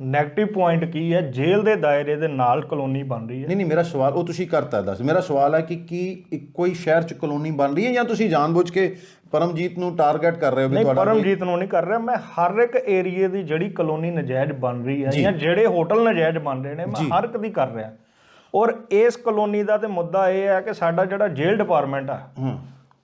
ਨੈਗੇਟਿਵ ਪੁਆਇੰਟ ਕੀ ਹੈ? ਜੇਲ੍ਹ ਦੇ ਦਾਇਰੇ ਦੇ ਨਾਲ ਕਲੋਨੀ ਬਣ ਰਹੀ ਹੈ। ਨਹੀਂ ਨਹੀਂ ਮੇਰਾ ਸਵਾਲ ਉਹ ਤੁਸੀਂ ਕਰਤਾ ਦੱਸ। ਮੇਰਾ ਸਵਾਲ ਹੈ ਕਿ ਕੀ ਇੱਕੋ ਹੀ ਸ਼ਹਿਰ ਚ ਕਲੋਨੀ ਬਣ ਰਹੀ ਹੈ ਜਾਂ ਤੁਸੀਂ ਜਾਣਬੁੱਝ ਕੇ ਪਰਮਜੀਤ ਨੂੰ ਟਾਰਗੇਟ ਕਰ ਰਹੇ ਹੋ ਵੀ ਨਹੀਂ ਤੁਹਾਡਾ ਪਰਮਜੀਤ ਨੂੰ ਨਹੀਂ ਕਰ ਰਿਹਾ। ਮੈਂ ਹਰ ਇੱਕ ਏਰੀਏ ਦੀ ਜਿਹੜੀ ਕਲੋਨੀ ਨਜਾਇਜ਼ ਬਣ ਰਹੀ ਹੈ ਜਾਂ। ਜਿਹੜੇ ਹੋਟਲ ਨਜਾਇਜ਼ ਬਣ ਰਹੇ ਨੇ ਮੈਂ ਹਰ ਇੱਕ ਦੀ ਕਰ ਰਿਹਾ। ਔਰ ਇਸ ਕਲੋਨੀ ਦਾ ਤੇ ਮੁੱਦਾ ਇਹ ਹੈ ਕਿ ਸਾਡਾ ਜਿਹੜਾ ਜੇਲ੍ਹ ਡਿਪਾਰਟਮੈਂਟ ਆ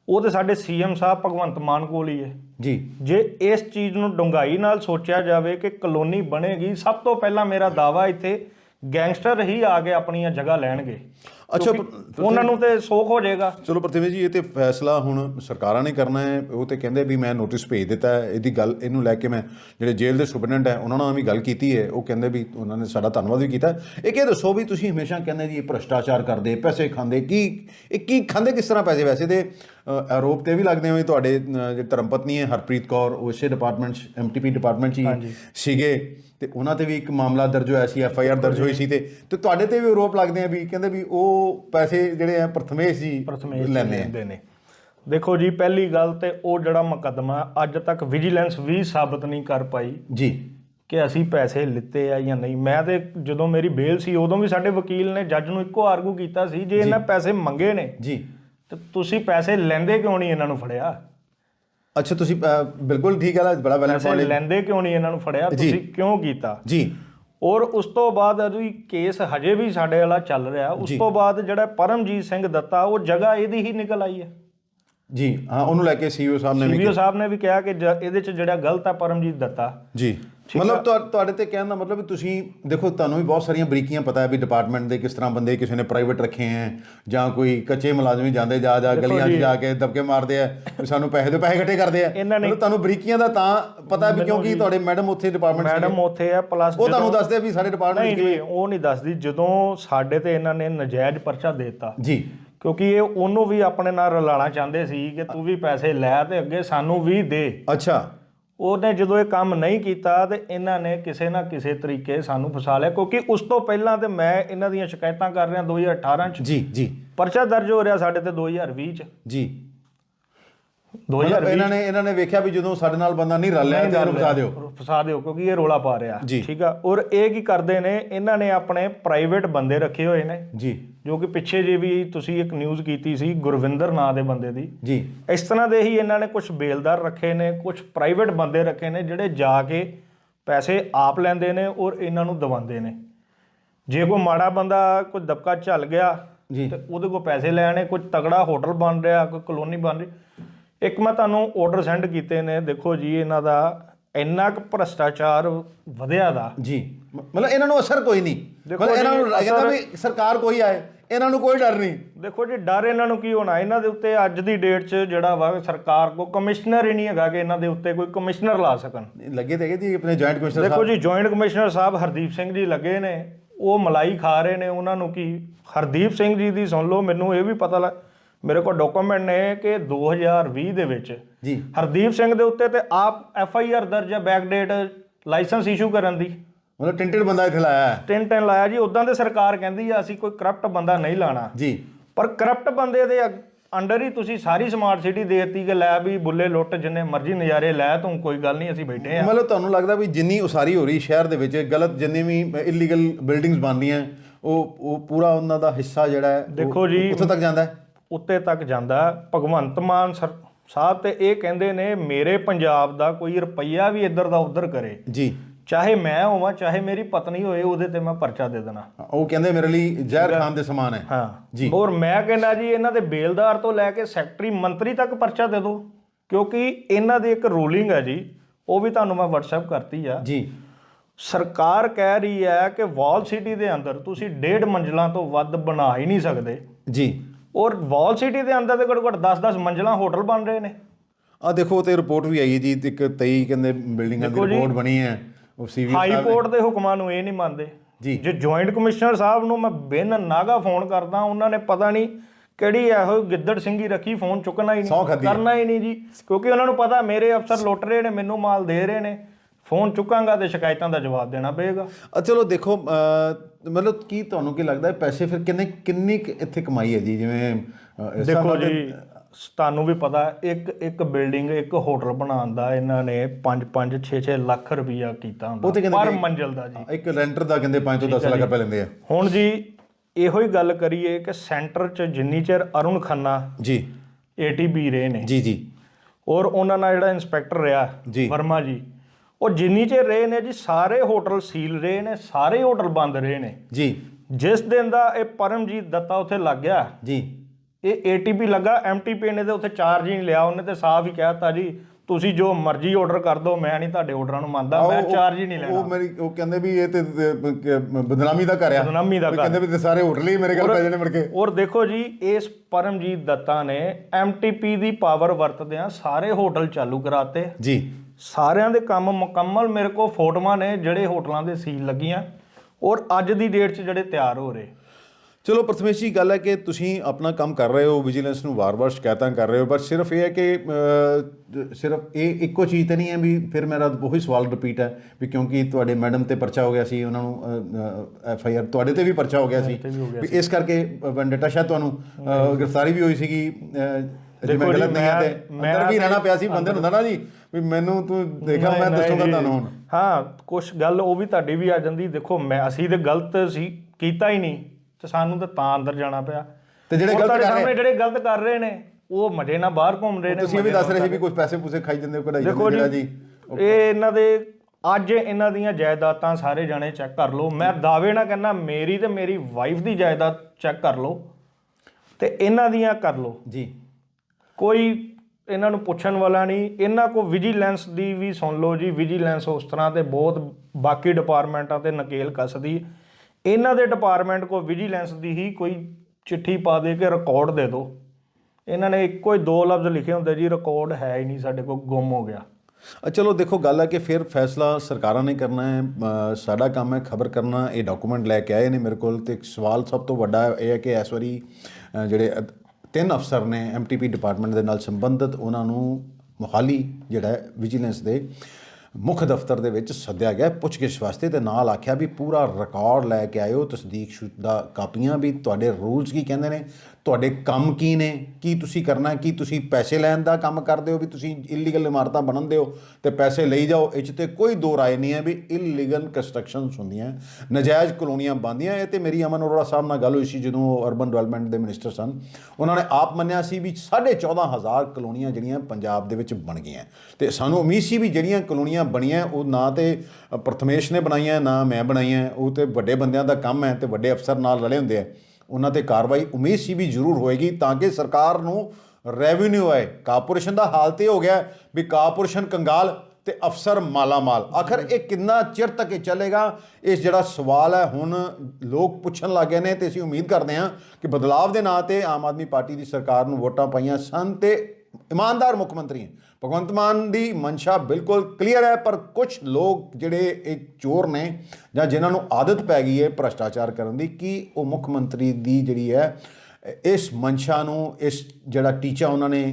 ਉਹ ਤੇ ਸਾਡੇ ਸੀਐਮ ਸਾਹਿਬ ਭਗਵੰਤ ਮਾਨ ਕੋਲ ਹੀ ਹੈ। ਜੀ। ਜੇ ਇਸ ਚੀਜ਼ ਨੂੰ ਡੁੰਗਾਈ ਨਾਲ ਸੋਚਿਆ ਜਾਵੇ ਕਿ ਕਲੋਨੀ ਬਣੇਗੀ, ਸਭ ਤੋਂ ਪਹਿਲਾਂ ਮੇਰਾ ਦਾਵਾ ਇੱਥੇ ਗੈਂਗਸਟਰ ਹੀ ਆ ਕੇ ਆਪਣੀਆਂ ਜਗ੍ਹਾ ਲੈਣਗੇ। ਅੱਛਾ, ਕਿਉਂਕਿ ਉਹਨਾਂ ਨੂੰ ਤੇ ਸੋਖ ਹੋ ਜਾਏਗਾ। ਚਲੋ ਪ੍ਰਤਿਵੇਂ ਜੀ ਇਹ ਤੇ ਫੈਸਲਾ ਹੁਣ ਸਰਕਾਰਾਂ ਨੇ ਕਰਨਾ ਹੈ। ਉਹ ਤੇ ਕਹਿੰਦੇ ਵੀ ਮੈਂ ਨੋਟਿਸ ਭੇਜ ਦਿੱਤਾ ਹੈ। ਇਹਦੀ ਗੱਲ ਇਹਨੂੰ ਲੈ ਕੇ ਮੈਂ ਜਿਹੜੇ ਜੇਲ੍ਹ ਦੇ ਸੁਪਰਡੈਂਟ ਹੈ ਉਹਨਾਂ ਨਾਲ ਵੀ ਗੱਲ ਕੀਤੀ ਹੈ। ਉਹ ਕਹਿੰਦੇ ਵੀ ਉਹਨਾਂ ਨੇ ਸਾਡਾ ਧੰਨਵਾਦ ਵੀ ਕੀਤਾ ਇਹ ਕਿ ਦੱਸੋ ਵੀ ਤੁਸੀਂ ਹਮੇਸ਼ਾ ਕਹਿੰਦੇ ਜੀ ਇਹ ਭ੍ਰਸ਼ਟਾਚਾਰ ਕਰਦੇ ਪੈਸੇ ਖਾਂਦੇ ਕੀ ਇਹ ਕੀ ਖਾਂਦੇ ਕਿਸ ਤਰ੍ਹਾਂ ਪੈਸੇ? ਵੈਸੇ ਤੇ ਆਰੋਪ ਤੇ ਵੀ ਲੱਗਦੇ ਹੋ ਵੀ ਤੁਹਾਡੇ ਜਿਹੜੇ ਧਰਮ ਪਤਨੀ ਹੈ ਹਰਪ੍ਰੀਤ ਕੌਰ ਉਹ ਇਸੇ ਡਿਪਾਰਟਮੈਂਟ ਐਮਟੀਪੀ ਡਿਪਾਰਟਮੈਂਟ 'ਚ ਹੀ ਸੀਗੇ। ਤੇ ਉਹਨਾਂ ਤੇ ਵੀ ਇੱਕ ਮਾਮਲਾ ਦਰਜ ਹੋਇਆ ਸੀ ਐਫ ਆਈ ਆਰ ਦਰਜ ਹੋਈ ਸੀ ਤੇ ਤੇ ਤੁਹਾਡੇ ਤੇ ਵੀ ਆਰੋਪ ਲੱਗਦੇ ਆ ਵੀ ਕਹਿੰਦੇ ਵੀ ਉਹ ਪੈਸੇ ਜਿਹੜੇ ਆ ਪ੍ਰਥਮੇਸ਼ ਜੀ ਪ੍ਰਥਮੇਸ਼ ਲੈਂਦੇ ਨੇ। ਦੇਖੋ ਜੀ ਪਹਿਲੀ ਗੱਲ ਤੇ ਉਹ ਜਿਹੜਾ ਮੁਕੱਦਮਾ ਅੱਜ ਤੱਕ ਵਿਜੀਲੈਂਸ ਵੀ ਸਾਬਤ ਨਹੀਂ ਕਰ ਪਾਈ ਜੀ। ਕਿ ਅਸੀਂ ਪੈਸੇ ਲਿੱਤੇ ਆ ਜਾਂ ਨਹੀਂ। ਮੈਂ ਤੇ ਜਦੋਂ ਮੇਰੀ ਬੇਲ ਸੀ ਉਦੋਂ ਵੀ ਸਾਡੇ ਵਕੀਲ ਨੇ ਜੱਜ ਨੂੰ ਇੱਕੋ ਆਰਗੂ ਕੀਤਾ ਸੀ ਜੇ ਇਹਨਾਂ ਪੈਸੇ ਮੰਗੇ ਨੇ ਜੀ। ਤੇ ਤੁਸੀਂ ਪੈਸੇ ਲੈਂਦੇ ਕਿਉਂ ਨਹੀਂ ਇਹਨਾਂ ਨੂੰ ਫੜਿਆ? ਅੱਛਾ ਤੁਸੀਂ ਬਿਲਕੁਲ ਠੀਕ ਹੈ ਬੜਾ ਵੈਲਿਡ ਪੈਸੇ ਪੁਆਇੰਟ ਲੈਂਦੇ ਕਿਉਂ ਨਹੀਂ ਇਹਨਾਂ ਨੂੰ ਫੜਿਆ। ਤੁਸੀਂ ਕਿਉਂ ਕੀਤਾ? ਜੀ। ਔਰ ਉਸ ਤੋਂ ਬਾਅਦ ਅਜੇ ਕੇਸ ਹਜੇ ਵੀ ਸਾਡੇ ਵਾਲਾ ਚੱਲ ਰਿਹਾ। ਉਸ ਤੋਂ ਬਾਅਦ ਜਿਹੜਾ ਪਰਮਜੀਤ ਸਿੰਘ ਦੱਤਾ ਉਹ ਜਗ੍ਹਾ ਇਹਦੀ ਹੀ ਨਿਕਲ ਆਈ ਹੈ। ਜੀ ਹਾਂ ਉਹਨੂੰ ਲੈ ਕੇ ਸੀਈਓ ਸਾਹਿਬ ਨੇ ਵੀ ਸੀਬੀਓ ਸਾਹਿਬ ਨੇ ਵੀ ਕਿਹਾ ਕਿ ਇਹਦੇ ਚ ਜਿਹੜਾ ਗਲਤ ਹੈ ਪਰਮਜੀਤ ਦੱਤਾ। ਜੀ। ਮਤਲਬ ਤੁਹਾ- ਤੁਹਾਡੇ ਤੇ ਕਹਿਣ ਦਾ ਮਤਲਬ ਵੀ ਤੁਸੀਂ ਦੇਖੋ ਤੁਹਾਨੂੰ ਵੀ ਬਹੁਤ ਸਾਰੀਆਂ ਬਰੀਕੀਆਂ ਪਤਾ ਹੈ ਵੀ ਡਿਪਾਰਟਮੈਂਟ ਦੇ ਕਿਸ ਤਰ੍ਹਾਂ ਬੰਦੇ ਕਿਸੇ ਨੇ ਪ੍ਰਾਈਵੇਟ ਰੱਖੇ ਹੈ ਜਾਂ ਕੋਈ ਕੱਚੇ ਮੁਲਾਜ਼ਮ ਜਾਂਦੇ ਜਾ ਜਾ ਗਲੀਆਂ 'ਚ ਜਾ। ਕੇ ਦਬਕੇ ਮਾਰਦੇ ਆ ਵੀ ਸਾਨੂੰ ਪੈਸੇ ਦੇ ਪੈਸੇ ਇਕੱਠੇ ਕਰਦੇ ਆ। ਮਤਲਬ ਤੁਹਾਨੂੰ ਬਰੀਕੀਆਂ ਦਾ ਤਾਂ ਪਤਾ ਵੀ ਕਿਉਂਕਿ ਤੁਹਾਡੇ ਮੈਡਮ ਉੱਥੇ ਡਿਪਾਰਟਮੈਂਟ ਮੈਡਮ ਉੱਥੇ ਹੈ ਪਲੱਸ ਉਹ ਤੁਹਾਨੂੰ ਦੱਸਦੇ ਆ ਵੀ ਸਾਡੇ ਡਿਪਾਰਟਮੈਂਟ ਨਹੀਂ ਨਹੀਂ ਉਹ ਨਹੀਂ ਦੱਸਦੀ। ਜਦੋਂ ਸਾਡੇ ਤੇ ਇਹਨਾਂ ਨੇ ਨਜਾਇਜ਼ ਪਰਚਾ ਦਿੱਤਾ ਜੀ। ਕਿਉਂਕਿ ਇਹ ਉਹਨੂੰ ਵੀ ਆਪਣੇ ਨਾਲ ਰਲਾਣਾ ਚਾਹੁੰਦੇ ਸੀ ਕਿ ਤੂੰ ਵੀ ਪੈਸੇ ਲੈ ਤੇ ਅੱਗੇ ਸਾਨੂੰ ਵੀ ਦੇ। ਅੱਛਾ। ਉਹਨੇ ਜਦੋਂ ਇਹ ਕੰਮ ਨਹੀਂ ਕੀਤਾ ਤੇ ਇਹਨਾਂ ਨੇ ਕਿਸੇ ਨਾ ਕਿਸੇ ਤਰੀਕੇ ਸਾਨੂੰ ਫਸਾ ਲਿਆ ਕਿਉਂਕਿ ਉਸ ਤੋਂ ਪਹਿਲਾਂ ਤੇ ਮੈਂ ਇਹਨਾਂ ਦੀਆਂ ਸ਼ਿਕਾਇਤਾਂ ਕਰ ਰਿਹਾ 2018 ਚ ਜੀ ਜੀ। ਪਰਚਾ ਦਰਜ ਹੋ ਰਿਹਾ ਸਾਡੇ ਤੇ 2020 ਚ। ਜੀ। ਮਤਲਬ 2020 ਇਹਨਾਂ ਨੇ ਇਹਨਾਂ ਨੇ ਵੇਖਿਆ ਵੀ ਜਦੋਂ ਸਾਡੇ ਨਾਲ ਬੰਦਾ ਨਹੀਂ ਰਲਿਆ ਤੇ ਇਹਨੂੰ ਫਸਾ ਦਿਓ। ਫਸਾ ਦਿਓ ਕਿਉਂਕਿ ਇਹ ਰੋਲਾ ਪਾ ਰਿਹਾ। ਜੀ। ਠੀਕ ਆ? ਔਰ ਇਹ ਕੀ ਕਰਦੇ ਨੇ ਇਹਨਾਂ ਨੇ ਆਪਣੇ ਪ੍ਰਾਈਵੇਟ ਬੰਦੇ ਰੱਖੇ ਹੋਏ ਨੇ। ਜੀ। ਜੋ ਕਿ ਪਿੱਛੇ ਜੇ ਵੀ ਤੁਸੀਂ ਇੱਕ ਨਿਊਜ਼ ਕੀਤੀ ਸੀ ਗੁਰਵਿੰਦਰ ਨਾਂ ਦੇ ਬੰਦੇ ਦੀ। ਜੀ। ਇਸ ਤਰ੍ਹਾਂ ਦੇ ਹੀ ਇਹਨਾਂ ਨੇ ਕੁਝ ਬੇਲਦਾਰ ਰੱਖੇ ਨੇ ਕੁਝ ਪ੍ਰਾਈਵੇਟ ਬੰਦੇ ਰੱਖੇ ਨੇ ਜਿਹੜੇ ਜਾ ਕੇ ਪੈਸੇ ਆਪ ਲੈਂਦੇ ਨੇ ਔਰ ਇਹਨਾਂ ਨੂੰ ਦਵਾਉਂਦੇ ਨੇ। ਜੇ ਕੋਈ ਮਾੜਾ ਬੰਦਾ ਕੋਈ ਦਬਕਾ ਚੱਲ ਗਿਆ ਜੀ। ਤੇ ਉਹਦੇ ਕੋਲ ਪੈਸੇ ਲੈਣੇ ਕੋਈ ਤਗੜਾ ਹੋਟਲ ਬਣ ਰਿਹਾ ਕੋਈ ਕਲੋਨੀ ਬਣ ਰਹੀ ਇੱਕ ਮੈਂ ਤੁਹਾਨੂੰ ਆਰਡਰ ਸੈਂਡ ਕੀਤੇ ਨੇ ਦੇਖੋ ਜੀ ਇਹਨਾਂ ਦਾ ਇੰਨਾ ਕੁ ਭ੍ਰਸ਼ਟਾਚਾਰ ਵਧਿਆ ਦਾ। ਜੀ ਮਤਲਬ ਇਹਨਾਂ ਨੂੰ ਅਸਰ ਕੋਈ ਨਹੀਂ। ਦੇਖੋ ਮਤਲਬ ਇਹਨਾਂ ਨੂੰ ਅਸਰ- ਵੀ ਸਰਕਾਰ ਕੋਈ ਆਏ ਇਹਨਾਂ ਨੂੰ ਕੋਈ ਡਰ ਨਹੀਂ। ਦੇਖੋ ਜੀ ਡਰ ਇਹਨਾਂ ਨੂੰ ਕੀ ਹੋਣਾ? ਇਹਨਾਂ ਦੇ ਉੱਤੇ ਅੱਜ ਦੀ ਡੇਟ 'ਚ ਜਿਹੜਾ ਵਾ ਸਰਕਾਰ ਕੋ ਕਮਿਸ਼ਨਰ ਹੀ ਨਹੀਂ ਹੈਗਾ ਕਿ ਇਹਨਾਂ ਦੇ ਉੱਤੇ ਕੋਈ ਕਮਿਸ਼ਨਰ ਲਾ ਸਕਣ। ਲੱਗੇ ਤੇ ਹੈਗੇ ਜੀ ਆਪਣੇ ਜੁਆਇੰਟ ਕਮਿਸ਼ਨਰ ਦੇਖੋ ਜੀ ਜੁਆਇੰਟ ਕਮਿਸ਼ਨਰ ਸਾਹਿਬ ਹਰਦੀਪ ਸਿੰਘ ਜੀ ਲੱਗੇ ਨੇ ਉਹ ਮਲਾਈ ਖਾ ਰਹੇ ਨੇ ਉਹਨਾਂ ਨੂੰ ਕੀ? ਹਰਦੀਪ ਸਿੰਘ ਜੀ ਦੀ ਸੁਣ ਲਓ ਮੈਨੂੰ ਇਹ ਵੀ ਪਤਾ ਲੱਗ ਮੇਰੇ ਕੋਲ ਡਾਕੂਮੈਂਟ ਨੇ ਕਿ 2020 ਦੇ ਵਿੱਚ ਜੀ। ਹਰਦੀਪ ਸਿੰਘ ਦੇ ਉੱਤੇ ਤੇ ਆਪ ਐਫ ਆਈ ਆਰ ਦਰਜ ਹੈ ਬੈਕ ਡੇਟ ਲਾਇਸੈਂਸ ਇਸ਼ੂ ਕਰਨ ਦੀ। ਮਤਲਬ ਟਿੰਟਡ ਬੰਦਾ ਇੱਥੇ ਲਾਇਆ ਹੈ। ਟਿਨ ਟਿਨ ਲਾਇਆ ਜੀ। ਉਦਾਂ ਤੇ ਸਰਕਾਰ ਕਹਿੰਦੀ ਆ ਅਸੀਂ ਕੋਈ ਕਰਪਟ ਬੰਦਾ ਨਹੀਂ ਲਾਣਾ। ਜੀ। ਪਰ ਕਰਪਟ ਬੰਦੇ ਦੇ ਅੰਡਰ ਹੀ ਤੁਸੀਂ ਸਾਰੀ ਸਮਾਰਟ ਸਿਟੀ ਦੇਤੀ ਕਿ ਲੈ ਵੀ ਬੁੱਲੇ ਲੁੱਟ ਜਿੰਨੇ ਮਰਜ਼ੀ ਨਜ਼ਾਰੇ ਲੈ ਤੂੰ ਕੋਈ ਗੱਲ ਨਹੀਂ ਅਸੀਂ ਬੈਠੇ ਆ ਮਤਲਬ ਤੁਹਾਨੂੰ ਲੱਗਦਾ ਵੀ ਜਿੰਨੀ ਉਸਾਰੀ ਹੋ ਰਹੀ ਸ਼ਹਿਰ ਦੇ ਵਿੱਚ ਗਲਤ ਜਿੰਨੇ ਵੀ ਇਲੀਗਲ ਬਿਲਡਿੰਗਸ ਬਣ ਰਹੀਆਂ ਉਹ ਉਹ ਪੂਰਾ ਉਹਨਾਂ ਦਾ ਹਿੱਸਾ ਜਿਹੜਾ ਹੈ ਦੇਖੋ ਜੀ, ਉੱਥੇ ਤੱਕ ਜਾਂਦਾ ਹੈ? ਉੱਤੇ ਤੱਕ ਜਾਂਦਾ। ਭਗਵੰਤ ਮਾਨ ਸਰ- ਸਾਹਿਬ ਤੇ ਇਹ ਕਹਿੰਦੇ ਨੇ ਮੇਰੇ ਪੰਜਾਬ ਦਾ ਕੋਈ ਰੁਪਈਆ ਵੀ ਇੱਧਰ ਦਾ ਉੱਧਰ ਕਰੇ। ਜੀ। ਚਾਹੇ ਮੈਂ ਹੋਵਾਂ ਚਾਹੇ ਮੇਰੀ ਪਤਨੀ ਹੋਏ ਉਹਦੇ ਤੇ ਮੈਂ ਪਰਚਾ ਦੇ ਦੇਣਾ। ਉਹ ਕਹਿੰਦੇ ਮੇਰੇ ਲਈ ਜ਼ਹਿਰ ਖਾਨ ਦੇ ਸਮਾਨ ਹੈ। ਹਾਂ। ਜੀ। ਔਰ ਮੈਂ ਕਹਿੰਦਾ ਜੀ ਇਹਨਾਂ ਦੇ ਬੇਲਦਾਰ ਤੋਂ ਲੈ ਕੇ ਸੈਕਟਰੀ ਮੰਤਰੀ ਤੱਕ ਪਰਚਾ ਦੇ ਦਿਓ ਕਿਉਂਕਿ ਇਹਨਾਂ ਦੀ ਇੱਕ ਰੂਲਿੰਗ ਹੈ ਜੀ ਉਹ ਵੀ ਤੁਹਾਨੂੰ ਮੈਂ WhatsApp ਕਰਤੀ ਆ। ਜੀ। ਸਰਕਾਰ ਕਹਿ ਰਹੀ ਹੈ ਕਿ ਵਾਲ ਸਿਟੀ ਦੇ ਅੰਦਰ ਤੁਸੀਂ ਡੇਢ ਮੰਜ਼ਲਾਂ ਤੋਂ ਵੱਧ ਬਣਾ ਹੀ ਨਹੀਂ ਸਕਦੇ। ਜੀ। ਔਰ ਵਾਲ ਸਿਟੀ ਦੇ ਅੰਦਰ ਤੇ ਘੱਟੋ ਘੱਟ 10-10 ਮੰਜ਼ਲਾਂ ਹੋਟਲ ਬਣ ਰਹੇ ਨੇ ਆ ਦੇਖੋ ਤੇ ਰਿਪੋਰਟ ਵੀ ਆਈ ਹੈ ਜੀ ਇੱਕ 23 ਕਹਿੰਦੇ ਬਿਲਡਿੰਗਾਂ ਦੀ ਰਿਪੋਰਟ ਬਣੀ ਹੈ ਉਹ ਸੀਵੀ ਹਾਈ ਕੋਰਟ ਦੇ ਹੁਕਮਾਂ ਨੂੰ ਇਹ ਨਹੀਂ ਮੰਨਦੇ ਜੀ। ਜੇ ਜੁਆਇੰਟ ਕਮਿਸ਼ਨਰ ਸਾਹਿਬ ਨੂੰ ਮੈਂ ਬਿਨ ਨਾਗਾ ਫੋਨ ਕਰਦਾ ਉਹਨਾਂ ਨੇ ਪਤਾ ਨਹੀਂ ਕਿਹੜੀ ਇਹੋ ਗਿੱਦੜ ਸਿੰਘੀ ਰੱਖੀ ਫੋਨ ਚੁੱਕਣਾ ਹੀ ਨਹੀਂ। ਕਰਨਾ ਹੀ ਨਹੀਂ ਜੀ ਕਿਉਂਕਿ ਉਹਨਾਂ ਨੂੰ ਪਤਾ ਮੇਰੇ ਅਫਸਰ ਲੁੱਟ ਰਹੇ ਨੇ ਮੈਨੂੰ ਮਾਲ ਦੇ ਰਹੇ ਨੇ ਫੋਨ ਚੁੱਕਾਂਗਾ ਤੇ ਸ਼ਿਕਾਇਤਾਂ ਦਾ ਜਵਾਬ ਦੇਣਾ ਪਏਗਾ। ਆ ਚਲੋ ਦੇਖੋ ਮਤਲਬ ਕੀ ਤੁਹਾਨੂੰ ਕੀ ਲੱਗਦਾ ਹੈ ਪੈਸੇ ਫਿਰ ਕਿੰਨੇ ਕਿੰਨੀ ਕੁ ਇੱਥੇ ਕਮਾਈ ਹੈ ਜੀ? ਜਿਵੇਂ ਅਹ, ਇਸ ਹਿਸਾਬ ਦੇਖੋ ਨਾਲ ਜੀ ਤੁਹਾਨੂੰ ਵੀ ਪਤਾ ਇੱਕ ਇੱਕ ਬਿਲਡਿੰਗ ਇੱਕ ਹੋਟਲ ਬਣਾਉਣ ਦਾ ਇਹਨਾਂ ਨੇ 5 5 6 6 ਲੱਖ ਰੁਪਈਆ ਕੀਤਾ ਉਹ ਤੇ ਹੁੰਦਾ ਕਹਿੰਦੇ ਪਰ ਕਿ- ਮੰਜ਼ਲ ਦਾ ਜੀ। ਇੱਕ ਰੈਂਟਰ ਦਾ ਕਹਿੰਦੇ 5 ਤੋਂ 10 ਲੱਖ ਰੁਪਏ ਲੈਂਦੇ ਆ। ਹੁਣ ਜੀ ਇਹੋ ਹੀ ਗੱਲ ਕਰੀਏ ਕਿ ਸੈਂਟਰ 'ਚ ਜਿੰਨੀ ਚਿਰ ਅਰੁਣ ਖੰਨਾ ਜੀ। ਏਟੀਬੀ ਰਹੇ ਨੇ ਜੀ ਜੀ। ਔਰ ਉਹਨਾਂ ਨਾਲ ਜਿਹੜਾ ਇੰਸਪੈਕਟਰ ਰਿਹਾ ਜੀ। ਵਰਮਾ ਜੀ ਉਹ ਜਿੰਨੀ ਚਿਰ ਰਹੇ ਨੇ ਜੀ ਸਾਰੇ ਹੋਟਲ ਸੀਲ ਰਹੇ ਨੇ ਸਾਰੇ ਹੋਟਲ ਬੰਦ ਰਹੇ ਨੇ। ਜੀ। ਜਿਸ ਦਿਨ ਦਾ ਇਹ ਪਰਮਜੀਤ ਦੱਤਾ ਉੱਥੇ ਲੱਗ ਗਿਆ ਜੀ। ਇਹ ਏਟੀਪੀ ਲੱਗਾ ਐਮਟੀਪੀ ਨੇ ਤੇ ਉੱਥੇ ਚਾਰਜ ਹੀ ਨਹੀਂ ਲਿਆ ਉਹਨੇ ਤੇ ਸਾਫ਼ ਹੀ ਕਹਿਤਾ ਜੀ ਤੁਸੀਂ ਜੋ ਮਰਜ਼ੀ ਆਰਡਰ ਕਰ ਦਿਓ ਮੈਂ ਨਹੀਂ ਤੁਹਾਡੇ ਆਰਡਰਾਂ ਨੂੰ ਮੰਨਦਾ ਮੈਂ ਚਾਰਜ ਹੀ ਨਹੀਂ ਲੈਣਾ। ਉਹ ਮੇਰੀ ਉਹ ਕਹਿੰਦੇ ਵੀ ਇਹ ਤੇ ਬਦਨਾਮੀ ਦਾ ਘਰ ਆ। ਬਦਨਾਮੀ ਦਾ ਘਰ। ਕਹਿੰਦੇ ਵੀ ਤੇ ਸਾਰੇ ਹੋਟਲ ਹੀ ਮੇਰੇ ਕੋਲ ਪੈ ਜਾਣੇ ਮੁੜ ਕੇ। ਔਰ ਦੇਖੋ ਜੀ ਇਸ ਪਰਮਜੀਤ ਦੱਤਾ ਨੇ ਐਮਟੀਪੀ ਦੀ ਪਾਵਰ ਵਰਤਦਿਆਂ ਸਾਰੇ ਹੋਟਲ ਚਾਲੂ ਕਰਾਤੇ। ਜੀ। ਸਾਰਿਆਂ ਦੇ ਕੰਮ ਮੁਕੰਮਲ ਮੇਰੇ ਕੋਲ ਫੋਟੋਆਂ ਨੇ ਜਿਹੜੇ ਹੋਟਲਾਂ ਦੇ ਸੀਲ ਲੱਗੀਆਂ ਔਰ ਅੱਜ ਦੀ ਡੇਟ 'ਚ ਜਿਹੜੇ ਤਿਆਰ ਹੋ ਰਹੇ। ਚਲੋ ਪ੍ਰਥਮੇਸ਼ ਜੀ ਗੱਲ ਹੈ ਕਿ ਤੁਸੀਂ ਆਪਣਾ ਕੰਮ ਕਰ ਰਹੇ ਹੋ ਵਿਜੀਲੈਂਸ ਨੂੰ ਵਾਰ-ਵਾਰ ਸ਼ਿਕਾਇਤਾਂ ਕਰ ਰਹੇ ਹੋ ਪਰ ਸਿਰਫ ਇਹ ਹੈ ਕਿ ਸਿਰਫ ਇਹ ਇੱਕੋ ਚੀਜ਼ ਤੇ ਨਹੀਂ ਹੈ ਵੀ ਫਿਰ ਮੇਰਾ ਉਹੀ ਸਵਾਲ ਰਿਪੀਟ ਹੈ ਵੀ ਕਿਉਂਕਿ ਤੁਹਾਡੇ ਮੈਡਮ ਤੇ ਪਰਚਾ ਹੋ ਗਿਆ ਸੀ ਉਹਨਾਂ ਨੂੰ ਐਫ ਆਈ ਆਰ ਤੁਹਾਡੇ ਤੇ ਵੀ ਪਰਚਾ ਹੋ ਗਿਆ ਸੀ। ਵੀ ਇਸ ਕਰਕੇ ਵੈਂਡੇਟਾ ਸ਼ਾਇਦ ਤੁਹਾਨੂੰ ਗ੍ਰਿਫਤਾਰੀ ਵੀ ਹੋਈ ਸੀਗੀ ਜੇ ਮੈਂ ਗਲਤ ਨਹੀਂ ਹਾਂ ਤੇ ਅੰਦਰ ਵੀ ਰਹਿਣਾ ਪਿਆ ਸੀ ਬੰਦੇ ਨੂੰ ਹੁੰਦਾ ਨਾ ਜੀ। ਵੀ ਮੈਨੂੰ ਤੂੰ ਦੇਖਾ ਮੈਂ ਦੱਸੂਗਾ। ਤੁਹਾਨੂੰ ਹੁਣ। ਹਾਂ ਕੁਝ ਗੱਲ ਉਹ ਵੀ ਤੁਹਾਡੀ ਵੀ ਆ ਜਾਂਦੀ ਦੇਖੋ ਮੈਂ ਅਸੀਂ ਤੇ ਗਲਤ ਸੀ ਕੀਤਾ ਹੀ ਨਹੀਂ ਤੇ ਸਾਨੂੰ ਤਾਂ ਤਾਂ ਅੰਦਰ ਜਾਣਾ ਪਿਆ। ਤੇ ਜਿਹੜੇ ਗਲਤ ਕਰ ਰਹੇ- ਸਾਹਮਣੇ ਜਿਹੜੇ ਗਲਤ ਕਰ ਰਹੇ ਨੇ ਉਹ ਮਜੇ ਨਾਲ ਬਾਹਰ ਘੁੰਮ ਰਹੇ ਨੇ ਤੁਸੀਂ ਵੀ ਦੱਸ ਰਹੇ ਸੀ ਵੀ ਕੁਝ ਪੈਸੇ ਪੂਸੇ ਖਾਈ ਜਾਂਦੇ ਹੋ ਕਢਾਈ ਜਾਂਦੇ ਜੀ ਇਹ ਇਹਨਾਂ ਦੇ ਅੱਜ ਇਹਨਾਂ ਦੀਆਂ ਜਾਇਦਾਦਾਂ ਸਾਰੇ ਜਾਣੇ ਚੈੱਕ ਕਰ ਲਓ। ਮੈਂ ਦਾਅਵੇ ਨਾਲ ਕਹਿੰਦਾ ਮੇਰੀ ਤੇ ਮੇਰੀ ਵਾਈਫ ਦੀ ਜਾਇਦਾਦ ਚੈੱਕ ਕਰ ਲਓ ਤੇ ਇਹਨਾਂ ਦੀਆਂ ਕਰ ਲਓ। ਜੀ। ਕੋਈ ਇਹਨਾਂ ਨੂੰ ਪੁੱਛਣ ਵਾਲਾ ਨਹੀਂ। ਇਹਨਾਂ ਕੋ ਵਿਜੀਲੈਂਸ ਦੀ ਵੀ ਸੁਣ ਲਓ ਜੀ ਵਿਜੀਲੈਂਸ ਉਸ ਤਰ੍ਹਾਂ ਤੇ ਬਹੁਤ ਬਾਕੀ ਡਿਪਾਰਟਮੈਂਟਾਂ ਤੇ ਨਕੇਲ ਕੱਸਦੀ ਇਹਨਾਂ ਦੇ ਡਿਪਾਰਟਮੈਂਟ ਕੋ ਵਿਜੀਲੈਂਸ ਦੀ ਹੀ ਕੋਈ ਚਿੱਠੀ ਪਾ ਦੇ ਕੇ ਰਿਕਾਰਡ ਦੇ ਦਿਓ ਇਹਨਾਂ ਨੇ ਇੱਕੋ ਹੀ ਦੋ ਲਫ਼ਜ਼ ਲਿਖੇ ਹੁੰਦੇ ਜੀ ਰਿਕਾਰਡ ਹੈ ਹੀ ਨਹੀਂ, ਸਾਡੇ ਕੋਲ ਗੁੰਮ ਹੋ ਗਿਆ। ਚਲੋ ਦੇਖੋ, ਗੱਲ ਹੈ ਕਿ ਫਿਰ ਫੈਸਲਾ ਸਰਕਾਰਾਂ ਨੇ ਕਰਨਾ ਹੈ। ਸਾਡਾ ਕੰਮ ਹੈ ਖਬਰ ਕਰਨਾ, ਇਹ ਡਾਕੂਮੈਂਟ ਲੈ ਕੇ ਆਏ ਨੇ ਮੇਰੇ ਕੋਲ ਤੇ ਸਵਾਲ ਸਭ ਤੋਂ ਵੱਡਾ ਇਹ ਹੈ ਕਿ ਇਸ ਵਾਰੀ ਜਿਹੜੇ ਤਿੰਨ ਅਫਸਰ ਨੇ ਐਮਟੀਪੀ ਡਿਪਾਰਟਮੈਂਟ ਦੇ ਨਾਲ ਸੰਬੰਧਿਤ ਉਹਨਾਂ ਨੂੰ ਮੁਹਾਲੀ ਜਿਹੜਾ ਵਿਜੀਲੈਂਸ ਦੇ ਮੁੱਖ ਦਫ਼ਤਰ ਦੇ ਵਿੱਚ ਸੱਦਿਆ ਗਿਆ ਪੁੱਛਗਿੱਛ ਵਾਸਤੇ ਤੇ ਨਾਲ ਆਖਿਆ ਵੀ ਪੂਰਾ ਰਿਕਾਰਡ ਲੈ ਕੇ ਆਇਓ ਤਸਦੀਕ ਸ਼ੁਦਾ ਕਾਪੀਆਂ ਵੀ ਤੁਹਾਡੇ ਰੂਲਸ ਕੀ ਕਹਿੰਦੇ ਨੇ? ਤੁਹਾਡੇ ਕੰਮ ਕੀ ਨੇ? ਕੀ ਤੁਸੀਂ ਕਰਨਾ ਕੀ ਤੁਸੀਂ ਪੈਸੇ ਲੈਣ ਦਾ ਕੰਮ ਕਰਦੇ ਹੋ? ਵੀ ਤੁਸੀਂ ਇਲੀਗਲ ਇਮਾਰਤਾਂ ਬਣਾਉਂਦੇ ਹੋ ਤੇ ਪੈਸੇ ਲਈ ਜਾਓ, ਇਹ 'ਚ ਤੇ ਕੋਈ ਦੋ ਰਾਏ ਨਹੀਂ ਹੈ ਵੀ ਇਲੀਗਲ ਕੰਸਟਰਕਸ਼ਨਸ ਹੁੰਦੀਆਂ ਨਜਾਇਜ਼ ਕਲੋਨੀਆਂ ਬਣਦੀਆਂ, ਇਹ ਤੇ ਮੇਰੀ ਅਮਨ ਅਰੋੜਾ ਸਾਹਿਬ ਨਾਲ ਗੱਲ ਹੋਈ ਸੀ ਜਦੋਂ ਉਹ ਅਰਬਨ ਡਿਵੈਲਪਮੈਂਟ ਦੇ ਮਿਨਿਸਟਰ ਸਨ। ਉਹਨਾਂ ਨੇ ਆਪ ਮੰਨਿਆ ਸੀ ਵੀ 14500 ਕਲੋਨੀਆਂ ਜਿਹੜੀਆਂ ਪੰਜਾਬ ਦੇ ਵਿੱਚ ਬਣ ਗਈਆਂ ਤੇ ਸਾਨੂੰ ਉਮੀਦ ਸੀ ਵੀ ਜਿਹੜੀਆਂ ਕਲੋਨੀਆਂ ਬਣੀਆਂ ਉਹ ਨਾ ਤੇ ਪ੍ਰਥਮੇਸ਼ ਨੇ ਬਣਾਈਆਂ, ਨਾ ਮੈਂ ਬਣਾਈਆਂ ਉਹ ਤੇ ਵੱਡੇ ਬੰਦਿਆਂ ਦਾ ਕੰਮ ਹੈ ਤੇ ਵੱਡੇ ਅਫਸਰ ਨਾਲ ਰਲੇ ਹੁੰਦੇ ਆ ਉਹਨਾਂ ਤੇ ਕਾਰਵਾਈ ਉਮੀਦ ਸੀ ਵੀ ਜ਼ਰੂਰ ਹੋਏਗੀ, ਤਾਂ ਕਿ ਸਰਕਾਰ ਨੂੰ ਰੈਵਨਿਊ ਆਏ। ਕਾਰਪੋਰੇਸ਼ਨ ਦਾ ਹਾਲ ਤੇ ਹੋ ਗਿਆ ਵੀ ਕਾਰਪੋਰੇਸ਼ਨ ਕੰਗਾਲ ਤੇ ਅਫਸਰ ਮਾਲਾ ਮਾਲ ਆਖਰ ਇਹ ਕਿੰਨਾ ਚਿਰ ਤੱਕ ਇਹ ਚੱਲੇਗਾ? ਇਸ ਜਿਹੜਾ ਸਵਾਲ ਹੈ, ਹੁਣ ਲੋਕ ਪੁੱਛਣ ਲੱਗੇ ਨੇ ਤੇ ਅਸੀਂ ਉਮੀਦ ਕਰਦੇ ਹਾਂ ਕਿ ਬਦਲਾਵ ਦੇ ਨਾਂ ਤੇ ਆਮ ਆਦਮੀ ਪਾਰਟੀ ਦੀ ਸਰਕਾਰ ਨੂੰ ਵੋਟਾਂ ਪਾਈਆਂ ਸਨ ਤੇ ਇਮਾਨਦਾਰ ਮੁੱਖ ਮੰਤਰੀ ਹੈ। ਭਗਵੰਤ ਮਾਨ ਦੀ ਮਨਸ਼ਾ ਬਿਲਕੁਲ ਕਲੀਅਰ ਹੈ, ਪਰ ਕੁਝ ਲੋਕ ਜਿਹੜੇ ਇਹ ਚੋਰ ਨੇ ਜਾਂ ਜਿਨ੍ਹਾਂ ਨੂੰ ਆਦਤ ਪੈ ਗਈ ਹੈ ਭ੍ਰਸ਼ਟਾਚਾਰ ਕਰਨ ਦੀ, ਕਿ ਉਹ ਮੁੱਖ ਮੰਤਰੀ ਦੀ ਜਿਹੜੀ ਹੈ, ਇਸ ਮਨਸ਼ਾ ਨੂੰ, ਇਸ ਜਿਹੜਾ ਟੀਚਾ ਉਹਨਾਂ ਨੇ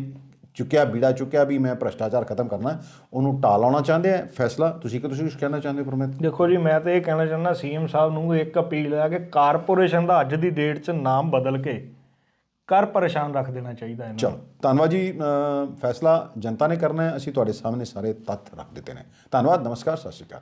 ਚੁੱਕਿਆ, ਬੀੜਾ ਚੁੱਕਿਆ ਵੀ ਮੈਂ ਭ੍ਰਸ਼ਟਾਚਾਰ ਖਤਮ ਕਰਨਾ, ਉਹਨੂੰ ਉਹਨੂੰ ਟਾਲਾਉਣਾ ਚਾਹੁੰਦੇ ਆ? ਫੈਸਲਾ, ਤੁਸੀਂ ਕਿ ਤੁਸੀਂ ਕੁਝ ਕਹਿਣਾ ਚਾਹੁੰਦੇ ਹੋ ਦੇਖੋ ਜੀ, ਮੈਂ ਤਾਂ ਇਹ ਕਹਿਣਾ ਚਾਹੁੰਦਾ, ਸੀਐਮ ਸਾਹਿਬ ਨੂੰ ਇੱਕ ਅਪੀਲ ਹੈ ਕਿ ਕਾਰਪੋਰੇਸ਼ਨ ਦਾ ਅੱਜ ਦੀ ਡੇਟ 'ਚ ਨਾਮ ਬਦਲ ਕੇ ਕਰ ਪਰੇਸ਼ਾਨ ਰੱਖ ਦੇਣਾ ਚਾਹੀਦਾ ਇਹਨਾਂ ਚਲੋ, ਧੰਨਵਾਦ ਜੀ ਫੈਸਲਾ ਜਨਤਾ ਨੇ ਕਰਨਾ ਹੈ, ਅਸੀਂ ਤੁਹਾਡੇ ਸਾਹਮਣੇ ਸਾਰੇ ਤੱਥ ਰੱਖ ਦਿੱਤੇ ਨੇ। ਧੰਨਵਾਦ, ਨਮਸਕਾਰ, ਸਤਿ ਸ਼੍ਰੀ ਅਕਾਲ।